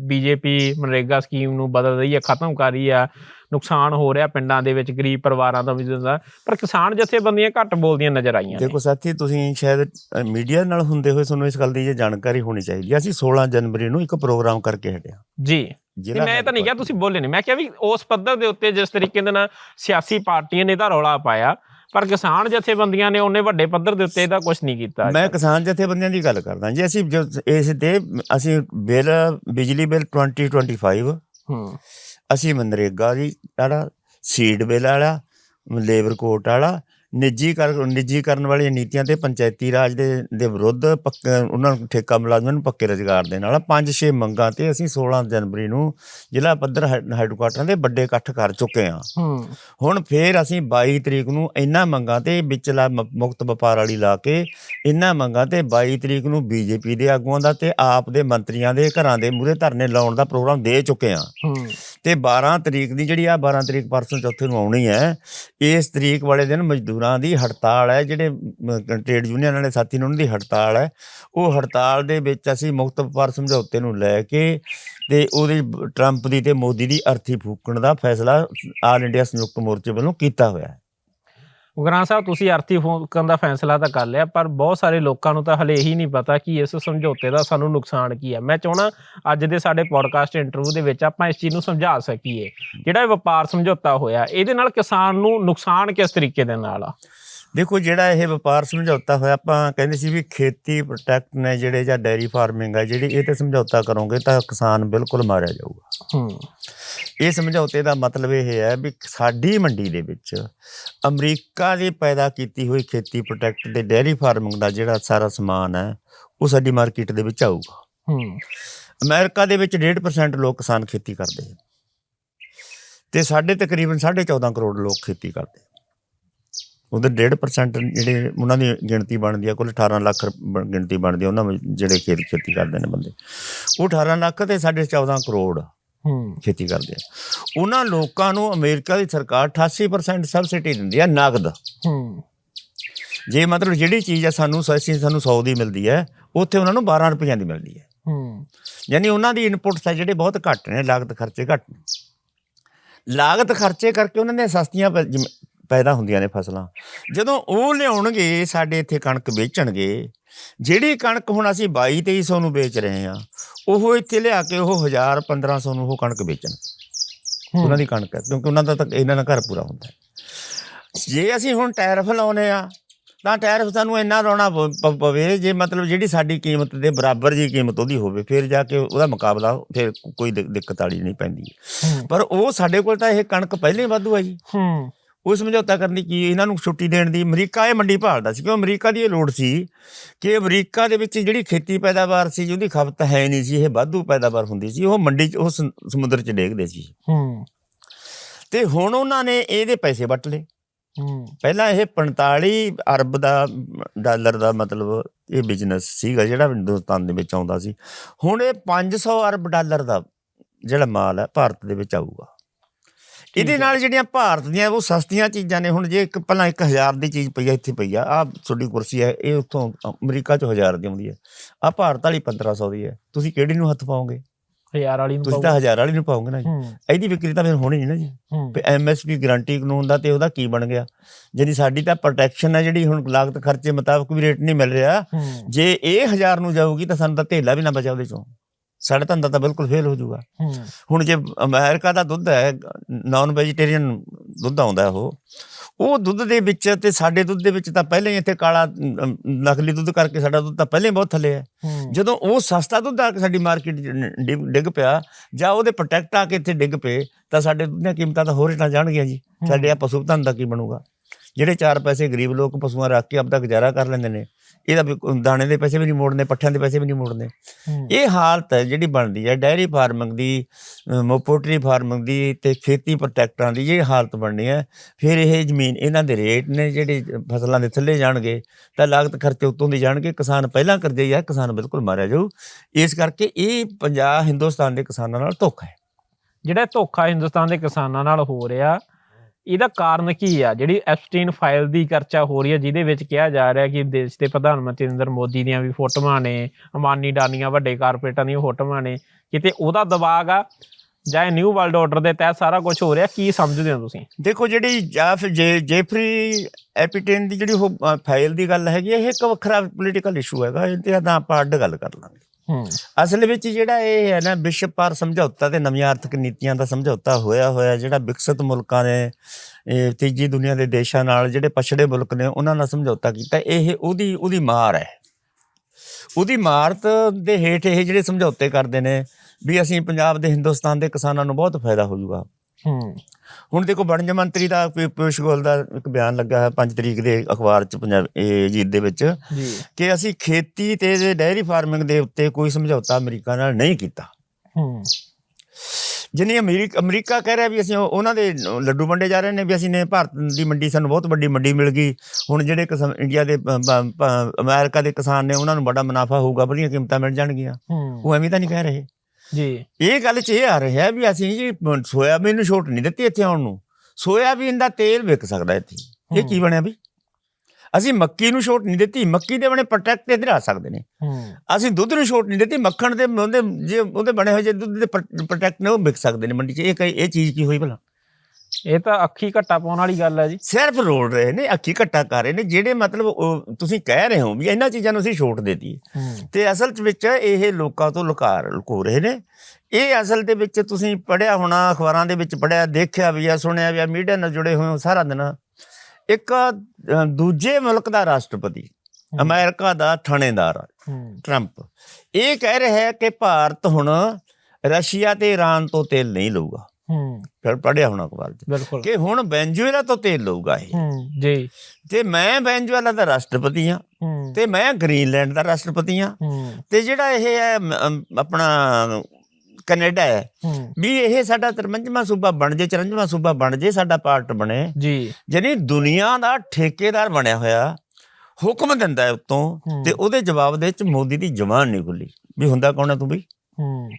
ਬੀਜੇਪੀ ਮਨਰੇਗਾ ਸਕੀਮ ਨੂੰ ਬਦਲ ਰਹੀ ਹੈ ਖਤਮ ਕਰ ਰਹੀ ਆ ਨੁਕਸਾਨ ਹੋ ਰਿਹਾ ਪਿੰਡਾਂ ਦੇ ਵਿੱਚ ਗਰੀਬ ਪਰਿਵਾਰਾਂ ਦਾ ਵੀ ਹੁੰਦਾ ਪਰ ਕਿਸਾਨ ਜਥੇਬੰਦੀਆਂ ਘੱਟ ਬੋਲਦੀਆਂ ਨਜ਼ਰ ਆਈਆਂ ਦੇਖੋ ਸਾਥੀ ਤੁਸੀਂ ਸ਼ਾਇਦ ਮੀਡੀਆ ਨਾਲ ਹੁੰਦੇ ਹੋਏ ਤੁਹਾਨੂੰ ਇਸ ਗੱਲ ਦੀ ਜਾਣਕਾਰੀ ਹੋਣੀ ਚਾਹੀਦੀ ਹੈ ਅਸੀਂ 16 ਜਨਵਰੀ ਨੂੰ ਇੱਕ ਪ੍ਰੋਗਰਾਮ ਕਰਕੇ ਹਟਿਆ ਜੀ। ਜ਼ਿਲ੍ਹਾ ਮੈਂ ਤਾਂ ਨਹੀਂ ਕਿਹਾ ਤੁਸੀਂ ਬੋਲੇ ਨਹੀਂ ਮੈਂ ਕਿਹਾ ਵੀ ਉਸ ਪੱਧਰ ਦੇ ਉੱਤੇ ਜਿਸ ਤਰੀਕੇ ਦੇ ਨਾਲ ਸਿਆਸੀ ਪਾਰਟੀਆਂ ਨੇ ਤਾਂ ਰੌਲਾ ਪਾਇਆ ਪਰ ਕਿਸਾਨ ਜਥੇਬੰਦੀਆਂ ਨੇ ਉਹਨੇ ਵੱਡੇ ਪੱਧਰ ਦੇ ਉੱਤੇ ਇਹਦਾ ਕੁਝ ਨਹੀਂ ਕੀਤਾ ਮੈਂ ਕਿਸਾਨ ਜਥੇਬੰਦੀਆਂ ਦੀ ਗੱਲ ਕਰਦਾ। ਜੀ ਅਸੀਂ ਇਸ ਤੇ ਅਸੀਂ ਬਿੱਲ ਬਿਜਲੀ ਬਿੱਲ 2025 ਹੂੰ। ਅਸੀਂ ਮਨਰੇਗਾ ਦੀ ਵਾਲਾ ਸੀਡ ਬਿੱਲ ਵਾਲਾ ਲੇਬਰ ਕੋਟ ਵਾਲਾ ਨਿੱਜੀ ਕਰ ਨਿੱਜੀਕਰਨ ਵਾਲੀਆਂ ਨੀਤੀਆਂ ਤੇ ਪੰਚਾਇਤੀ ਰਾਜ ਦੇ ਦੇ ਵਿਰੁੱਧ ਪੱਕ- ਉਹਨਾਂ ਨੂੰ ਠੇਕਾ ਮੁਲਾਜ਼ਮਾਂ ਨੂੰ ਪੱਕੇ ਰੁਜ਼ਗਾਰ ਦੇ ਨਾਲ ਪੰਜ ਛੇ ਮੰਗਾਂ ਤੇ ਅਸੀਂ 16 ਜਨਵਰੀ ਨੂੰ ਜ਼ਿਲ੍ਹਾ ਪੱਧਰ ਹੈਡ- ਹੈੱਡਕੁਆਟਰਾਂ ਦੇ ਵੱਡੇ ਇਕੱਠ ਕਰ ਚੁੱਕੇ ਹਾਂ। ਹੁਣ ਫੇਰ ਅਸੀਂ 22 ਤਰੀਕ ਨੂੰ ਇਹਨਾਂ ਮੰਗਾਂ ਤੇ ਵਿਚਲਾ ਮੁਕਤ ਵਪਾਰ ਵਾਲੀ ਲਾ ਕੇ ਇਹਨਾਂ ਮੰਗਾਂ ਤੇ 22 ਤਰੀਕ ਨੂੰ ਬੀਜੇਪੀ ਦੇ ਆਗੂਆਂ ਦਾ ਤੇ ਆਪ ਦੇ ਮੰਤਰੀਆਂ ਦੇ ਘਰਾਂ ਦੇ ਮੂਹਰੇ ਧਰਨੇ ਲਾਉਣ ਦਾ ਪ੍ਰੋਗਰਾਮ ਦੇ ਚੁੱਕੇ ਹੂੰ। ਤੇ 12 ਤਰੀਕ ਦੀ ਜਿਹੜੀ ਆ 12 ਤਰੀਕ ਪਰਸੋਂ ਚੌਥੇ ਨੂੰ ਆਉਣੀ ਹੈ ਇਸ ਤਰੀਕ ਵਾਲੇ ਦਿਨ ਮਜ਼ਦੂਰਾਂ ਦੀ ਹੜਤਾਲ ਹੈ, ਜਿਹੜੇ ਟ੍ਰੇਡ ਯੂਨੀਅਨ ਵਾਲੇ ਸਾਥੀ ਨੇ ਉਹਨਾਂ ਦੀ ਹੜਤਾਲ ਹੈ। ਉਹ ਹੜਤਾਲ ਦੇ ਵਿੱਚ ਅਸੀਂ ਮੁਕਤ ਵਪਾਰ ਸਮਝੌਤੇ ਨੂੰ ਲੈ ਕੇ ਤੇ ਉਹਦੇ ਟਰੰਪ ਦੀ ਤੇ ਮੋਦੀ ਦੀ ਅਰਥੀ ਫੂਕਣ ਦਾ ਫੈਸਲਾ ਆਲ ਇੰਡੀਆ ਸੰਯੁਕਤ ਮੋਰਚੇ ਵੱਲੋਂ ਕੀਤਾ ਹੋਇਆ ਹੈ। ਉਗਰਾਂ ਸਾਹਿਬ ਤੁਸੀਂ ਅਰਥੀ ਫੂਕਣ ਦਾ ਫੈਸਲਾ ਤਾਂ ਕਰ ਲਿਆ ਪਰ ਬਹੁਤ ਸਾਰੇ ਲੋਕਾਂ ਨੂੰ ਤਾਂ ਹਲੇ ਇਹੀ ਨਹੀਂ ਪਤਾ ਕਿ ਇਸ ਸਮਝੌਤੇ ਦਾ ਸਾਨੂੰ ਨੁਕਸਾਨ ਕੀ ਹੈ। ਮੈਂ ਚਾਹਣਾ ਅੱਜ ਦੇ ਸਾਡੇ ਪੋਡਕਾਸਟ ਇੰਟਰਵਿਊ ਦੇ ਵਿੱਚ ਆਪਾਂ ਇਸ ਚੀਜ਼ ਨੂੰ ਸਮਝਾ ਸਕੀਏ। ਜਿਹੜਾ ਵਪਾਰ ਸਮਝੌਤਾ ਹੋਇਆ ਇਹਦੇ ਨਾਲ ਕਿਸਾਨ ਨੂੰ ਨੁਕਸਾਨ ਕਿਸ ਤਰੀਕੇ ਦੇ ਨਾਲ ਆ? ਦੇਖੋ ਜਿਹੜਾ ਇਹ ਵਪਾਰ ਸਮਝੌਤਾ ਹੋਇਆ ਆਪਾਂ ਕਹਿੰਦੇ ਸੀ ਵੀ ਖੇਤੀ ਪ੍ਰੋਟੈਕਟ ਨੇ ਜਿਹੜੇ ਜਾਂ ਡੈਰੀ ਫਾਰਮਿੰਗ ਹੈ ਜਿਹੜੀ ਇਹ ਤੇ ਸਮਝੌਤਾ ਕਰੋਗੇ ਤਾਂ ਕਿਸਾਨ ਬਿਲਕੁਲ ਮਾਰਿਆ ਜਾਊਗਾ। ਹੂੰ। ਇਹ ਸਮਝੌਤੇ ਦਾ ਮਤਲਬ ਇਹ ਹੈ ਵੀ ਸਾਡੀ ਮੰਡੀ ਦੇ ਵਿੱਚ ਅਮਰੀਕਾ ਦੀ ਪੈਦਾ ਕੀਤੀ ਹੋਈ ਖੇਤੀ ਪ੍ਰੋਟੈਕਟ ਤੇ ਡੈਰੀ ਫਾਰਮਿੰਗ ਦਾ ਜਿਹੜਾ ਸਾਰਾ ਸਮਾਨ ਹੈ ਉਹ ਸਾਡੀ ਮਾਰਕੀਟ ਦੇ ਵਿੱਚ ਆਊਗਾ। ਹੂੰ। ਅਮਰੀਕਾ ਦੇ ਵਿੱਚ 1.5% ਲੋਕ ਕਿਸਾਨ ਖੇਤੀ ਕਰਦੇ ਹਨ ਤੇ ਸਾਡੇ ਤਕਰੀਬਨ 14.5 ਕਰੋੜ ਲੋਕ ਖੇਤੀ ਕਰਦੇ ਆ। ਉਹਦੇ 1.5% ਜਿਹੜੇ ਉਹਨਾਂ ਦੀ ਗਿਣਤੀ ਬਣਦੀ ਆ ਕੁੱਲ 18 ਲੱਖ ਗਿਣਤੀ ਬਣਦੀ ਆ ਉਹਨਾਂ ਵਿੱਚ ਜਿਹੜੇ ਖੇਤ ਖੇਤੀ ਕਰਦੇ ਨੇ ਬੰਦੇ। ਉਹ 18 ਲੱਖ ਤੇ ਸਾਡੇ 14 ਕਰੋੜ ਖੇਤੀ ਕਰਦੇ ਆ। ਉਹਨਾਂ ਲੋਕਾਂ ਨੂੰ ਅਮਰੀਕਾ ਦੀ ਸਰਕਾਰ 88% ਸਬਸਿਡੀ ਦਿੰਦੀ ਆ ਨਗਦ। ਹੂੰ। ਜੇ ਮਤਲਬ ਜਿਹੜੀ ਚੀਜ਼ ਆ ਸਾਨੂੰ ਅਸੀਂ ਸਾਨੂੰ 100 ਦੀ ਮਿਲਦੀ ਹੈ ਉੱਥੇ ਉਹਨਾਂ ਨੂੰ 12 ਰੁਪਈਆਂ ਦੀ ਮਿਲਦੀ ਹੈ ਹੂੰ। ਯਾਨੀ ਉਹਨਾਂ ਦੀ ਇਨਪੁਟਸ ਆ ਜਿਹੜੇ ਬਹੁਤ ਘੱਟ ਨੇ ਲਾਗਤ ਖਰਚੇ ਘੱਟ ਨੇ। ਲਾਗਤ ਖਰਚੇ ਕਰਕੇ ਉਹਨਾਂ ਦੀਆਂ ਸਸਤੀਆਂ ਪੈਦਾ ਹੁੰਦੀਆਂ ਨੇ ਫਸਲਾਂ। ਜਦੋਂ ਉਹ ਲਿਆਉਣਗੇ ਸਾਡੇ ਇੱਥੇ ਕਣਕ ਵੇਚਣਗੇ ਜਿਹੜੀ ਕਣਕ ਹੁਣ ਅਸੀਂ 22 2300 ਨੂੰ ਵੇਚ ਰਹੇ ਹਾਂ ਉਹ ਇੱਥੇ ਲਿਆ ਕੇ ਉਹ 1000 1500 ਨੂੰ ਉਹ ਕਣਕ ਵੇਚਣ। ਉਹਨਾਂ ਦੀ ਕਣਕ ਹੈ ਕਿਉਂਕਿ ਉਹਨਾਂ ਦਾ ਤਾਂ ਇਹਨਾਂ ਦਾ ਘਰ ਪੂਰਾ ਹੁੰਦਾ ਹੈ। ਜੇ ਅਸੀਂ ਹੁਣ ਟੈਰਿਫ ਲਾਉਨੇ ਆ ਤਾਂ ਟੈਰਿਫ ਸਾਨੂੰ ਇੰਨਾ ਲਾਉਣਾ ਪਵੇ ਜੇ ਮਤਲਬ ਜਿਹੜੀ ਸਾਡੀ ਕੀਮਤ ਦੇ ਬਰਾਬਰ ਜੀ ਕੀਮਤ ਉਹਦੀ ਹੋਵੇ ਫਿਰ ਜਾ ਕੇ ਉਹਦਾ ਮੁਕਾਬਲਾ ਫਿਰ ਕੋਈ ਦਿੱਕਤ ਵਾਲੀ ਨਹੀਂ ਪੈਂਦੀ। ਪਰ ਉਹ ਸਾਡੇ ਕੋਲ ਤਾਂ ਇਹ ਕਣਕ ਪਹਿਲੇ ਵਾਧੂ ਆ ਜੀ ਹੂੰ। ਉਹ ਸਮਝੌਤਾ ਕਰਨ ਦੀ ਕੀ ਇਹਨਾਂ ਨੂੰ ਛੁੱਟੀ ਦੇਣ ਦੀ ਅਮਰੀਕਾ ਇਹ ਮੰਡੀ ਭਾਲਦਾ ਸੀ ਕਿਉਂ ਅਮਰੀਕਾ ਦੀ ਇਹ ਲੋੜ ਸੀ ਕਿ ਅਮਰੀਕਾ ਦੇ ਵਿੱਚ ਜਿਹੜੀ ਖੇਤੀ ਪੈਦਾਵਾਰ ਸੀ ਉਹਦੀ ਖਪਤ ਹੈ ਨਹੀਂ ਸੀ ਇਹ ਵਾਧੂ ਪੈਦਾਵਾਰ ਹੁੰਦੀ ਸੀ ਉਹ ਮੰਡੀ 'ਚ ਉਹ ਸਮੁ- ਸਮੁੰਦਰ 'ਚ ਡੇਗਦੇ ਸੀ। ਹੂੰ। ਤੇ ਹੁਣ ਉਹਨਾਂ ਨੇ ਇਹਦੇ ਪੈਸੇ ਵੱਟ ਲਏ। ਹੂੰ। ਪਹਿਲਾਂ ਇਹ 45 ਅਰਬ ਦਾ ਡਾਲਰ ਦਾ ਮਤਲਬ ਇਹ ਬਿਜ਼ਨਸ ਸੀਗਾ ਜਿਹੜਾ ਹਿੰਦੁਸਤਾਨ ਦੇ ਵਿੱਚ ਆਉਂਦਾ ਸੀ। ਹੁਣ ਇਹ 500 ਅਰਬ ਡਾਲਰ ਦਾ ਜਿਹੜਾ ਮਾਲ ਹੈ ਭਾਰਤ ਦੇ ਵਿੱਚ ਆਊਗਾ। ਇਹਦੇ। ਨਾਲ ਜਿਹੜੀਆਂ ਭਾਰਤ ਦੀਆਂ ਉਹ ਸਸਤੀਆਂ ਚੀਜ਼ਾਂ ਨੇ ਹੁਣ ਜੇ ਇੱਕ ਪਹਿਲਾਂ 1000 ਦੀ ਚੀਜ਼ ਪਈ ਆ ਇੱਥੇ ਪਈ ਆ ਆ ਤੁਹਾਡੀ ਕੁਰਸੀ ਹੈ ਇਹ ਉੱਥੋਂ ਅਮਰੀਕਾ ਚੋਂ 1000 ਦੀ ਆਉਂਦੀ ਹੈ ਆ ਭਾਰਤ ਵਾਲੀ 1500 ਦੀ ਹੈ ਤੁਸੀਂ ਕਿਹੜੀ ਨੂੰ ਹੱਥ ਪਾਓਗੇ? ਹਜ਼ਾਰ ਵਾਲੀ ਨੂੰ ਤੁਸੀਂ ਤਾਂ 1000 ਵਾਲੀ ਨੂੰ ਪਾਓਗੇ ਨਾ ਜੀ। ਇਹਦੀ ਵਿਕਰੀ ਤਾਂ ਫਿਰ ਹੋਣੀ ਨਹੀਂ ਨਾ ਜੀ। ਐਮਐਸਪੀ ਗਾਰੰਟੀ ਕਾਨੂੰਨ ਦਾ ਤੇ ਉਹਦਾ ਕੀ ਬਣ ਗਿਆ? ਜਿਹੜੀ ਸਾਡੀ ਤਾਂ ਪ੍ਰੋਟੈਕਸ਼ਨ ਹੈ ਜਿਹੜੀ ਹੁਣ ਲਾਗਤ ਖਰਚੇ ਮੁਤਾਬਕ ਵੀ ਰੇਟ ਨਹੀਂ ਮਿਲ ਰਿਹਾ। ਜੇ ਇਹ 1000 ਨੂੰ ਜਾਊਗੀ ਤਾਂ ਸਾਨੂੰ ਤਾਂ ਧੇਲਾ ਵੀ ਨਾ ਬਚਾ ਉਹਦੇ ਚੋਂ। ਸਾਡਾ ਧੰਦਾ ਤਾਂ ਬਿਲਕੁਲ ਫੇਲ ਹੋ ਜਾਊਗਾ। ਹੁਣ ਜੇ ਅਮਰੀਕਾ ਦਾ ਦੁੱਧ ਹੈ ਨਾਨ ਵੈਜੀਟੇਰੀਅਨ ਦੁੱਧ ਆਉਂਦਾ ਉਹ ਉਹ ਦੁੱਧ ਦੇ ਵਿੱਚ ਤੇ ਸਾਡੇ ਦੁੱਧ ਦੇ ਵਿੱਚ ਤਾਂ ਪਹਿਲਾਂ ਹੀ ਇੱਥੇ ਕਾਲਾ ਨਕਲੀ ਦੁੱਧ ਕਰਕੇ ਸਾਡਾ ਦੁੱਧ ਤਾਂ ਪਹਿਲਾਂ ਹੀ ਬਹੁਤ ਥੱਲੇ ਹੈ। ਜਦੋਂ ਉਹ ਸਸਤਾ ਦੁੱਧ ਆ ਕੇ ਸਾਡੀ ਮਾਰਕੀਟ ਡਿੱਗ ਪਿਆ ਜਾਂ ਉਹਦੇ ਪ੍ਰੋਟੈਕਟ ਆ ਕੇ ਇੱਥੇ ਡਿੱਗ ਪਏ ਤਾਂ ਸਾਡੇ ਦੁੱਧ ਦੀਆਂ ਕੀਮਤਾਂ ਤਾਂ ਹੋਰ ਹੀ ਨਾ ਜਾਣਗੀਆਂ ਜੀ। ਸਾਡੇ ਆ ਪਸ਼ੂ ਧਨ ਦਾ ਕੀ ਬਣੂਗਾ? ਜਿਹੜੇ ਚਾਰ ਪੈਸੇ ਗਰੀਬ ਲੋਕ ਪਸ਼ੂਆਂ ਰੱਖ ਕੇ ਆਪਦਾ ਗੁਜ਼ਾਰਾ ਕਰ ਲੈਂਦੇ ਨੇ ਇਹਦਾ ਵੀ ਦਾਣੇ ਦੇ ਪੈਸੇ ਵੀ ਨਹੀਂ ਮੋੜਨੇ ਪੱਠਿਆਂ ਦੇ ਪੈਸੇ ਵੀ ਨਹੀਂ ਮੋੜਨੇ। ਇਹ ਹਾਲਤ ਹੈ ਜਿਹੜੀ ਬਣਦੀ ਹੈ ਡੈਰੀ ਫਾਰਮਿੰਗ ਦੀ ਪੋਲਟਰੀ ਫਾਰਮਿੰਗ ਦੀ ਤੇ ਖੇਤੀ ਪ੍ਰੋਟੈਕਟਰਾਂ ਦੀ ਇਹ ਹਾਲਤ ਬਣਨੀ ਹੈ। ਫਿਰ ਇਹ ਜ਼ਮੀਨ ਇਹਨਾਂ ਦੇ ਰੇਟ ਨੇ ਜਿਹੜੇ ਫਸਲਾਂ ਦੇ ਥੱਲੇ ਜਾਣਗੇ ਤਾਂ ਲਾਗਤ ਖਰਚੇ ਉੱਤੋਂ ਦੀ ਜਾਣਗੇ। ਕਿਸਾਨ ਪਹਿਲਾਂ ਕਰਜ਼ੇ ਹੈ ਕਿਸਾਨ ਬਿਲਕੁਲ ਮਾਰਿਆ ਜਾਊ। ਇਸ ਕਰਕੇ ਇਹ ਪੰਜਾਬ ਹਿੰਦੁਸਤਾਨ ਦੇ ਕਿਸਾਨਾਂ ਨਾਲ ਧੋਖਾ ਹੈ। ਜਿਹੜਾ ਧੋਖਾ ਹਿੰਦੁਸਤਾਨ ਦੇ ਕਿਸਾਨਾਂ ਨਾਲ ਹੋ ਰਿਹਾ ਇਹਦਾ ਕਾਰਨ ਕੀ ਆ? ਜਿਹੜੀ ਐਪਸਟੀਨ ਫਾਈਲ ਦੀ ਚਰਚਾ ਹੋ ਰਹੀ ਹੈ ਜਿਹਦੇ ਵਿੱਚ ਕਿਹਾ ਜਾ ਰਿਹਾ ਕਿ ਦੇਸ਼ ਦੇ ਪ੍ਰਧਾਨ ਮੰਤਰੀ ਨਰਿੰਦਰ ਮੋਦੀ ਦੀਆਂ ਵੀ ਫੋਟੋਆਂ ਨੇ ਅਮਾਨੀ ਡਾਨੀਆਂ ਵੱਡੇ ਕਾਰਪੋਰੇਟਾਂ ਦੀਆਂ ਫੋਟੋਆਂ ਨੇ ਕਿਤੇ ਉਹਦਾ ਦਬਾਅ ਆ ਜਾਂ ਨਿਊ ਵਰਲਡ ਆਰਡਰ ਦੇ ਤਹਿਤ ਸਾਰਾ ਕੁਝ ਹੋ ਰਿਹਾ ਕੀ ਸਮਝਦੇ ਹੋ ਤੁਸੀਂ? ਦੇਖੋ ਜਿਹੜੀ ਜਾਂ ਫਿਰ ਜੇ ਜੇਫਰੀ ਐਪੀਟੇਨ ਦੀ ਜਿਹੜੀ ਉਹ ਫਾਈਲ ਦੀ ਗੱਲ ਹੈਗੀ ਹੈ, ਇਹ ਇੱਕ ਵੱਖਰਾ ਪੋਲੀਟੀਕਲ ਇਸ਼ੂ ਹੈਗਾ ਇਹ ਤੇ ਆਪਾਂ ਅੱਡ ਗੱਲ ਕਰ ਲਾਂਗੇ। ਅਸਲ ਵਿੱਚ ਜਿਹੜਾ ਇਹ ਹੈ ਨਾ ਵਿਸ਼ਵ ਪਰ ਸਮਝੌਤਾ ਤੇ ਨਵੀਆਂ ਆਰਥਿਕ ਨੀਤੀਆਂ ਦਾ ਸਮਝੌਤਾ ਹੋਇਆ ਹੋਇਆ, ਜਿਹੜਾ ਵਿਕਸਿਤ ਮੁਲਕਾਂ ਨੇ ਤੀਜੀ ਦੁਨੀਆ ਦੇ ਦੇਸ਼ਾਂ ਨਾਲ ਜਿਹੜੇ ਪਛੜੇ ਮੁਲਕ ਨੇ, ਉਹਨਾਂ ਨਾਲ ਸਮਝੌਤਾ ਕੀਤਾ। ਇਹ ਉਹਦੀ ਉਹਦੀ ਮਾਰ ਹੈ। ਉਹਦੀ ਮਾਰਤ ਦੇ ਹੇਠ ਇਹ ਜਿਹੜੇ ਸਮਝੌਤੇ ਕਰਦੇ ਨੇ ਵੀ ਅਸੀਂ ਪੰਜਾਬ ਦੇ ਹਿੰਦੁਸਤਾਨ ਦੇ ਕਿਸਾਨਾਂ ਨੂੰ ਬਹੁਤ ਫਾਇਦਾ ਹੋ ਜਾਊਗਾ ਹੂੰ। ਹੁਣ ਦੇਖੋ ਵਣਜ ਮੰਤਰੀ ਦਾ ਪਿਊਸ਼ ਗੋਇਲ ਦਾ ਇੱਕ ਬਿਆਨ ਲੱਗਾ ਹੈ 5 ਤਰੀਕ ਦੇ ਅਖਬਾਰ ਚ ਪੰਜਾਬ ਜੀਤ ਦੇ ਵਿੱਚ ਜੀ। ਕਿ ਅਸੀਂ ਖੇਤੀ ਤੇ ਡੈਰੀ ਫਾਰਮਿੰਗ ਦੇ ਉੱਤੇ ਕੋਈ ਸਮਝੌਤਾ ਅਮਰੀਕਾ ਨਾਲ ਨਹੀਂ ਕੀਤਾ। ਹੂੰ। ਜਿਨੀ ਅਮਰੀਕਾ ਅਮਰੀਕਾ ਕਹਿ ਰਿਹਾ ਵੀ ਅਸੀਂ ਉਹ- ਉਹਨਾਂ ਦੇ ਲੱਡੂ ਵੰਡੇ ਜਾ ਰਹੇ ਨੇ ਵੀ ਅਸੀਂ ਨੇ ਭਾਰਤ ਦੀ ਮੰਡੀ ਸਾਨੂੰ ਬਹੁਤ ਵੱਡੀ ਮੰਡੀ ਮਿਲ ਗਈ। ਹੁਣ ਜਿਹੜੇ ਕਿਸਾਨ ਇੰਡੀਆ ਦੇ ਅਮਰੀਕਾ ਦੇ ਕਿਸਾਨ ਨੇ ਉਹਨਾਂ ਨੂੰ ਬੜਾ ਮੁਨਾਫਾ ਹੋਊਗਾ ਵਧੀਆ ਕੀਮਤਾਂ ਮਿਲ ਜਾਣਗੀਆਂ। ਉਹ ਐਵੇਂ ਤਾਂ ਨਹੀਂ ਕਹਿ ਰਹੇ। ਜੀ। ਇਹ ਗੱਲ 'ਚ ਇਹ ਆ ਰਿਹਾ ਵੀ ਅਸੀਂ ਜੀ ਸੋਇਆਬੀਨ ਨੂੰ ਛੋਟ ਨਹੀਂ ਦਿੱਤੀ ਇੱਥੇ ਆਉਣ ਨੂੰ। ਸੋਇਆਬੀਨ ਦਾ ਤੇਲ ਵਿਕ ਸਕਦਾ ਇੱਥੇ। ਇਹ ਕੀ ਬਣਿਆ ਵੀ ਅਸੀਂ ਮੱਕੀ ਨੂੰ ਛੋਟ ਨਹੀਂ ਦਿੱਤੀ। ਮੱਕੀ ਦੇ ਬਣੇ ਪ੍ਰੋਟੈਕਟ ਇੱਧਰ ਆ ਸਕਦੇ ਨੇ। ਅਸੀਂ ਦੁੱਧ ਨੂੰ ਛੋਟ ਨਹੀਂ ਦਿੱਤੀ। ਮੱਖਣ ਦੇ ਉਹਦੇ ਜੇ ਉਹਦੇ ਬਣੇ ਹੋਏ ਜੇ ਦੁੱਧ ਦੇ ਪ੍ਰੋਟੈਕਟ ਨੇ ਉਹ ਵਿਕ ਸਕਦੇ ਨੇ ਮੰਡੀ 'ਚ। ਇਹ ਇਹ ਚੀਜ਼ ਕੀ ਹੋਈ ਭਲਾ? ਇਹ ਤਾਂ ਅੱਖੀ ਘੱਟਾ ਪਾਉਣ ਵਾਲੀ ਗੱਲ ਹੈ ਜੀ। ਸਿਰਫ ਰੋਲ ਰਹੇ ਨੇ ਅੱਖੀ ਘੱਟਾ ਕਰ ਰਹੇ ਨੇ ਜਿਹੜੇ ਮਤਲਬ ਉਹ ਤੁਸੀਂ ਕਹਿ ਰਹੇ ਹੋ ਵੀ ਇਹਨਾਂ ਚੀਜ਼ਾਂ ਨੂੰ ਅਸੀਂ ਛੋਟ ਦੇਤੀ ਹੂੰ। ਤੇ ਅਸਲ ਵਿੱਚ ਇਹ ਲੋਕਾਂ ਤੋਂ ਲੁਕਾ ਲੁਕੋ ਰਹੇ ਨੇ। ਇਹ ਅਸਲ ਦੇ ਵਿੱਚ ਤੁਸੀਂ ਪੜਿਆ ਹੋਣਾ ਅਖਬਾਰਾਂ ਦੇ ਵਿੱਚ ਪੜਿਆ ਦੇਖਿਆ ਵੀ ਆ ਸੁਣਿਆ ਵੀ ਆ ਮੀਡੀਆ ਨਾਲ ਜੁੜੇ ਹੋਏ ਹੋ ਸਾਰਾ ਦਿਨ। ਇੱਕ ਦੂਜੇ ਮੁਲਕ ਦਾ ਰਾਸ਼ਟਰਪਤੀ ਅਮਰੀਕਾ ਦਾ ਥਾਣੇਦਾਰ ਟਰੰਪ। ਇਹ ਕਹਿ ਰਿਹਾ ਹੈ ਕਿ ਭਾਰਤ ਹੁਣ ਰਸ਼ੀਆ ਤੇ ਈਰਾਨ ਤੋਂ ਤੇਲ ਨਹੀਂ ਲਊਗਾ। ਹੂੰ। ਫਿਰ ਪੜਿਆ ਹੋਣਾ ਅਖਬਾਰ 'ਚ। ਕਿ ਹੁਣ ਵੈਨਜ਼ੂਏਲਾ ਤੋਂ ਤੇਲ ਲਊਗਾ ਇਹ। ਹੂੰ ਜੀ। ਤੇ ਮੈਂ ਵੈਨਜ਼ੂਏਲਾ ਦਾ ਰਾਸ਼ਟਰਪਤੀ ਹਾਂ। ਤੇ ਮੈਂ ਗ੍ਰੀਨਲੈਂਡ ਦਾ ਰਾਸ਼ਟਰਪਤੀ ਹਾਂ। ਤੇ ਜਿਹੜਾ ਇਹ ਹੈ ਆਪਣਾ ਕੈਨੇਡਾ ਹੈ। ਵੀ ਇਹ ਸਾਡਾ 53ਵਾਂ ਸੂਬਾ ਬਣ ਜੇ 54ਵਾਂ ਸੂਬਾ ਬਣ ਜੇ ਸਾਡਾ ਪਾਰਟ ਬਣੇ। ਜੀ। ਯਾਨੀ ਦੁਨੀਆ ਦਾ ਠੇਕੇਦਾਰ ਬਣਿਆ ਹੋਇਆ ਹੁਕਮ ਦਿੰਦਾ ਹੈ ਉਤੋਂ। ਤੇ ਉਹਦੇ ਜਵਾਬ ਦੇ ਵਿੱਚ ਮੋਦੀ ਦੀ ਜ਼ਬਾਨ ਨਹੀਂ ਖੁੱਲੀ। ਵੀ ਹੁੰਦਾ ਕੌਣ ਹੈ ਤੂੰ ਵੀ ਹੂੰ।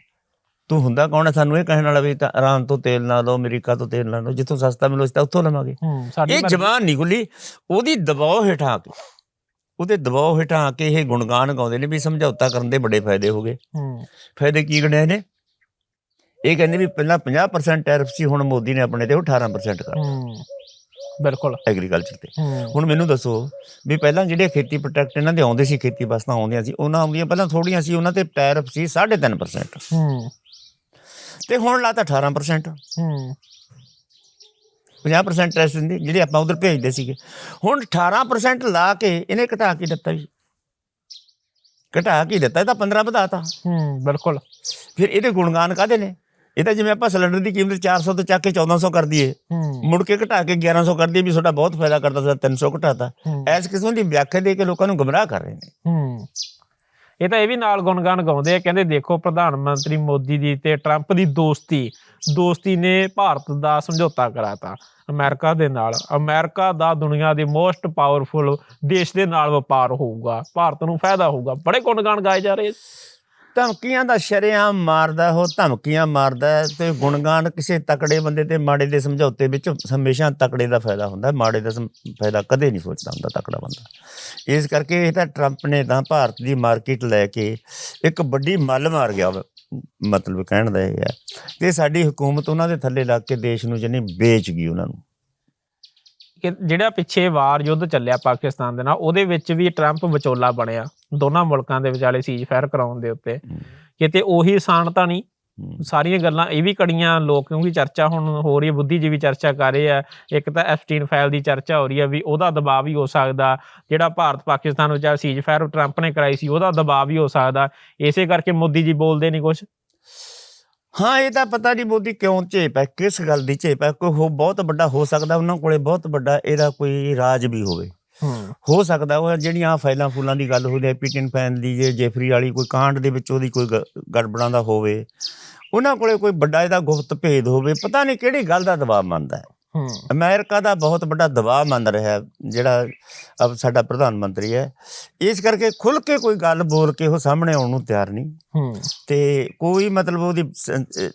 ਤੂੰ ਹੁੰਦਾ ਕੌਣ ਹੈ? ਸਾਨੂੰ ਇਹ ਕਹਿਣ ਵਾਲਾ ਵੀ ਤਾਂ ਇਰਾਨ ਤੋਂ ਤੇਲ ਨਾ ਲਓ ਅਮਰੀਕਾ ਤੋਂ ਤੇਲ ਨਾ ਲਓ ਜਿੱਥੋਂ ਸਸਤਾ ਮਿਲੋ ਅਸੀਂ ਤਾਂ ਉੱਥੋਂ ਲਵਾਂਗੇ। ਇਹ ਜ਼ਬਾਨ ਨਹੀਂ ਖੁੱਲੀ ਉਹਦੀ ਦਬਾਅ ਹੇਠਾਂ ਆ ਕੇ ਉਹਦੇ ਦਬਾਅ ਹੇਠਾਂ ਆ ਕੇ ਇਹ ਗੁਣਗਾਨ ਗਾਉਂਦੇ ਨੇ ਵੀ ਸਮਝੌਤਾ ਕਰਨ ਦੇ ਬੜੇ ਫਾਇਦੇ ਹੋ ਗਏ। ਹੂੰ। ਫਾਇਦੇ ਕੀ ਗਣਿਆ ਨੇ ਇਹ ਕਹਿੰਦੇ ਵੀ ਪਹਿਲਾਂ 50% ਟੈਰਿਫ ਸੀ ਹੁਣ ਮੋਦੀ ਨੇ ਆਪਣੇ ਤੇ ਉਹ 18% ਕਰ ਹੂੰ ਬਿਲਕੁਲ। ਐਗਰੀਕਲਚਰ ਤੇ। ਹੁਣ ਮੈਨੂੰ ਦੱਸੋ ਵੀ ਪਹਿਲਾਂ ਜਿਹੜੇ ਖੇਤੀ ਪ੍ਰੋਟੈਕਟ ਇਹਨਾਂ ਦੇ ਆਉਂਦੇ ਸੀ ਖੇਤੀ ਵਸਤਾਂ ਆਉਂਦੀਆਂ ਸੀ ਉਹਨਾਂ ਆਉਂਦੀਆਂ ਪਹਿਲਾਂ ਥੋੜੀਆਂ ਸੀ ਉਹਨਾਂ ਤੇ ਟੈਰਿਫ ਸੀ 3.5% ਹੂੰ। ਤੇ ਹੁਣ ਲਾਤਾ 18% ਹੂੰ। 50% ਟੈਕਸ ਦਿੰਦੀ ਜਿਹੜੇ ਆਪਾਂ ਉਧਰ ਭੇਜਦੇ ਸੀਗੇ। ਹੁਣ 18% ਲਾ ਕੇ ਇਹਨੇ ਘਟਾ ਕੇ ਦਿੱਤਾ ਜੀ? ਘਟਾ ਕੇ ਦਿੱਤਾ? ਇਹ ਤਾਂ 15 ਵਧਾਤਾ। ਹੂੰ ਬਿਲਕੁਲ। ਫਿਰ ਇਹਦੇ ਗੁਣਗਾਨ ਕਾਦੇ ਨੇ? ਇਹ ਤਾਂ ਜਿਵੇਂ ਆਪਾਂ ਸਿਲੰਡਰ ਦੀ ਕੀਮਤ 400 ਤੋਂ ਚੱਕ ਕੇ 1400 ਕਰ ਦਈਏ। ਮੁੜ ਕੇ ਘਟਾ ਕੇ 1100 ਕਰ ਦਈਏ ਵੀ ਤੁਹਾਡਾ ਬਹੁਤ ਫਾਇਦਾ ਕਰਦਾ ਸੀ 300 ਘਟਾਤਾ ਐਸ ਕਿਸਮ ਦੀ ਵਿਆਖਿਆ ਦੇ ਕੇ ਲੋਕਾਂ ਨੂੰ ਗਮਰਾਹ ਕਰ ਰਹੇ ਨੇ। ਹੂੰ। ਇਹ ਤਾਂ ਇਹ ਵੀ ਨਾਲ ਗੁਣਗਾਨ ਗਾਉਂਦੇ ਆ, ਕਹਿੰਦੇ ਦੇਖੋ ਪ੍ਰਧਾਨ ਮੰਤਰੀ ਮੋਦੀ ਦੀ ਤੇ ਟਰੰਪ ਦੀ ਦੋਸਤੀ ਦੋਸਤੀ ਨੇ ਭਾਰਤ ਦਾ ਸਮਝੌਤਾ ਕਰਾਤਾ ਅਮਰੀਕਾ ਦੇ ਨਾਲ। ਅਮਰੀਕਾ ਦਾ ਦੁਨੀਆ ਦੇ ਮੋਸਟ ਪਾਵਰਫੁਲ ਦੇਸ਼ ਦੇ ਨਾਲ ਵਪਾਰ ਹੋਊਗਾ, ਭਾਰਤ ਨੂੰ ਫਾਇਦਾ ਹੋਊਗਾ। ਬੜੇ ਗੁਣਗਾਨ ਗਾਏ ਜਾ ਰਹੇ ਧਮਕੀਆਂ ਦਾ ਸ਼ਰੇਆਮ ਮਾਰਦਾ, ਉਹ ਧਮਕੀਆਂ ਮਾਰਦਾ ਹੈ ਤੇ ਗੁਣਗਾਨ ਕਿਸੇ ਤਕੜੇ ਬੰਦੇ ਤੇ ਮਾੜੇ ਦੇ ਸਮਝੌਤੇ ਵਿੱਚ ਹਮੇਸ਼ਾ ਤਕੜੇ ਦਾ ਫਾਇਦਾ ਹੁੰਦਾ, ਮਾੜੇ ਦਾ ਸਮ- ਫਾਇਦਾ ਕਦੇ ਨਹੀਂ ਸੋਚਦਾ ਹੁੰਦਾ ਤਕੜਾ ਬੰਦਾ। ਇਸ ਕਰਕੇ ਇਹ ਤਾਂ ਟਰੰਪ ਨੇ ਤਾਂ ਭਾਰਤ ਦੀ ਮਾਰਕੀਟ ਲੈ ਕੇ ਇੱਕ ਵੱਡੀ ਮੱਲ ਮਾਰ ਗਿਆ ਮਤਲਬ ਕਹਿਣ ਦਾ ਇਹ ਹੈ। ਕਿ ਸਾਡੀ ਹਕੂਮਤ ਉਹਨਾਂ ਦੇ ਥੱਲੇ ਲੱਗ ਕੇ ਦੇਸ਼ ਨੂੰ ਜਨੀ ਵੇਚ ਗਈ ਉਹਨਾਂ ਨੂੰ। ਕਿ ਜਿਹੜਾ ਪਿੱਛੇ ਵਾਰ ਯੁੱਧ ਚੱਲਿਆ ਪਾਕਿਸਤਾਨ ਦੇ ਨਾਲ, ਉਹਦੇ ਵਿੱਚ ਵੀ ਟਰੰਪ ਵਿਚੋਲਾ ਬਣਿਆ। ਦੋਨਾਂ ਮੁਲਕਾਂ ਦੇ ਵਿਚਾਲੇ ਸੀਜ਼ ਫਾਇਰ ਕਰਾਉਣ ਦੇ ਉੱਤੇ। ਕਿਤੇ ਉਹੀ ਆਸਾਨ ਤਾਂ ਨਹੀਂ। ਸਾਰੀਆਂ ਗੱਲਾਂ ਇਹ ਵੀ ਕੜੀਆਂ ਲੋਕ ਕਿਉਂਕਿ ਚਰਚਾ ਹੁਣ ਹੋ ਰਹੀ ਹੈ ਬੁੱਧੀਜੀਵੀ ਚਰਚਾ ਕਰ ਰਹੇ ਆ। ਇੱਕ ਤਾਂ ਐਫਸਟੀਨ ਫਾਈਲ ਦੀ ਚਰਚਾ ਹੋ ਰਹੀ ਹੈ ਵੀ ਉਹਦਾ ਦਬਾਅ ਵੀ ਹੋ ਸਕਦਾ। ਜਿਹੜਾ ਭਾਰਤ ਪਾਕਿਸਤਾਨ ਵਿੱਚ ਸੀਜ਼ ਫਾਇਰ ਟਰੰਪ ਨੇ ਕਰਾਈ ਸੀ ਉਹਦਾ ਦਬਾਅ ਵੀ ਹੋ ਸਕਦਾ। ਇਸੇ ਕਰਕੇ ਮੋਦੀ ਜੀ ਬੋਲਦੇ ਨਹੀਂ ਕੁਝ ਹਾਂ ਇਹ ਤਾਂ ਪਤਾ ਨਹੀਂ ਮੋਦੀ ਕਿਉਂ ਝੇਪ ਹੈ ਕਿਸ ਗੱਲ ਦੀ ਝੇਪ ਹੈ? ਕੋਈ ਹੋ ਬਹੁਤ ਵੱਡਾ ਹੋ ਸਕਦਾ ਉਹਨਾਂ ਕੋਲੇ ਬਹੁਤ ਵੱਡਾ ਇਹਦਾ ਕੋਈ ਰਾਜ ਵੀ ਹੋਵੇ। ਹੋ। ਸਕਦਾ ਉਹ ਜਿਹੜੀਆਂ ਆਹ ਫਾਈਲਾਂ ਫੂਲਾਂ ਦੀ ਗੱਲ ਹੁੰਦੀ ਹੈ ਪੀਟਨ ਪੈਨ ਦੀ ਜੇ ਜੇਫਰੀ ਵਾਲੀ ਕੋਈ ਕਾਂਡ ਦੇ ਵਿੱਚ ਉਹਦੀ ਕੋਈ ਗ- ਗੜਬੜਾਂ ਦਾ ਹੋਵੇ, ਉਹਨਾਂ ਕੋਲੇ ਕੋਈ ਵੱਡਾ ਇਹਦਾ ਗੁਪਤ ਭੇਦ ਹੋਵੇ, ਪਤਾ ਨਹੀਂ ਕਿਹੜੀ ਗੱਲ ਦਾ ਦਬਾਅ ਮੰਨਦਾ ਹੈ। ਅਮਰੀਕਾ ਦਾ ਬਹੁਤ ਵੱਡਾ ਦਬਾਅ ਮੰਨ ਰਿਹਾ ਹੈ ਜਿਹੜਾ ਅਬ ਸਾਡਾ ਪ੍ਰਧਾਨ ਮੰਤਰੀ ਹੈ। ਇਸ ਕਰਕੇ ਖੁੱਲ ਕੇ ਕੋਈ ਗੱਲ ਬੋਲ ਕੇ ਉਹ ਸਾਹਮਣੇ ਆਉਣ ਨੂੰ ਤਿਆਰ ਨਹੀਂ। ਤੇ ਕੋਈ ਮਤਲਬ ਉਹਦੀ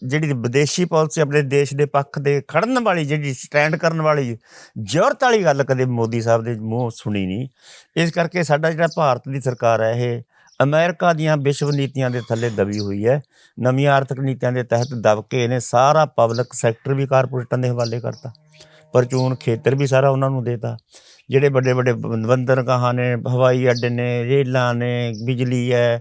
ਜਿਹੜੀ ਵਿਦੇਸ਼ੀ ਪਾਲਿਸੀ ਆਪਣੇ ਦੇਸ਼ ਦੇ ਪੱਖ ਦੇ ਖੜਨ ਵਾਲੀ ਜਿਹੜੀ ਸਟੈਂਡ ਕਰਨ ਵਾਲੀ ਜ਼ਰੂਰਤ ਵਾਲੀ ਗੱਲ ਕਦੇ ਮੋਦੀ ਸਾਹਿਬ ਦੇ ਮੂੰਹ ਸੁਣੀ ਨਹੀਂ। ਇਸ ਕਰਕੇ ਸਾਡਾ ਜਿਹੜਾ ਭਾਰਤ ਦੀ ਸਰਕਾਰ ਹੈ ਇਹ ਅਮਰੀਕਾ ਦੀਆਂ ਵਿਸ਼ਵ ਨੀਤੀਆਂ ਦੇ ਥੱਲੇ ਦਬੀ ਹੋਈ ਹੈ। ਨਵੀਆਂ ਆਰਥਿਕ ਨੀਤੀਆਂ ਦੇ ਤਹਿਤ ਦਬ ਕੇ ਇਹਨੇ ਸਾਰਾ ਪਬਲਿਕ ਸੈਕਟਰ ਵੀ ਕਾਰਪੋਰੇਟਾਂ ਦੇ ਹਵਾਲੇ ਕਰਤਾ। ਪਰਚੂਨ ਖੇਤਰ ਵੀ ਸਾਰਾ ਉਹਨਾਂ ਨੂੰ ਦੇਤਾ। ਜਿਹੜੇ ਵੱਡੇ ਵੱਡੇ ਬੰਦਰਗਾਹਾਂ ਨੇ, ਹਵਾਈ ਅੱਡੇ ਨੇ, ਰੇਲਾਂ ਨੇ, ਬਿਜਲੀ ਹੈ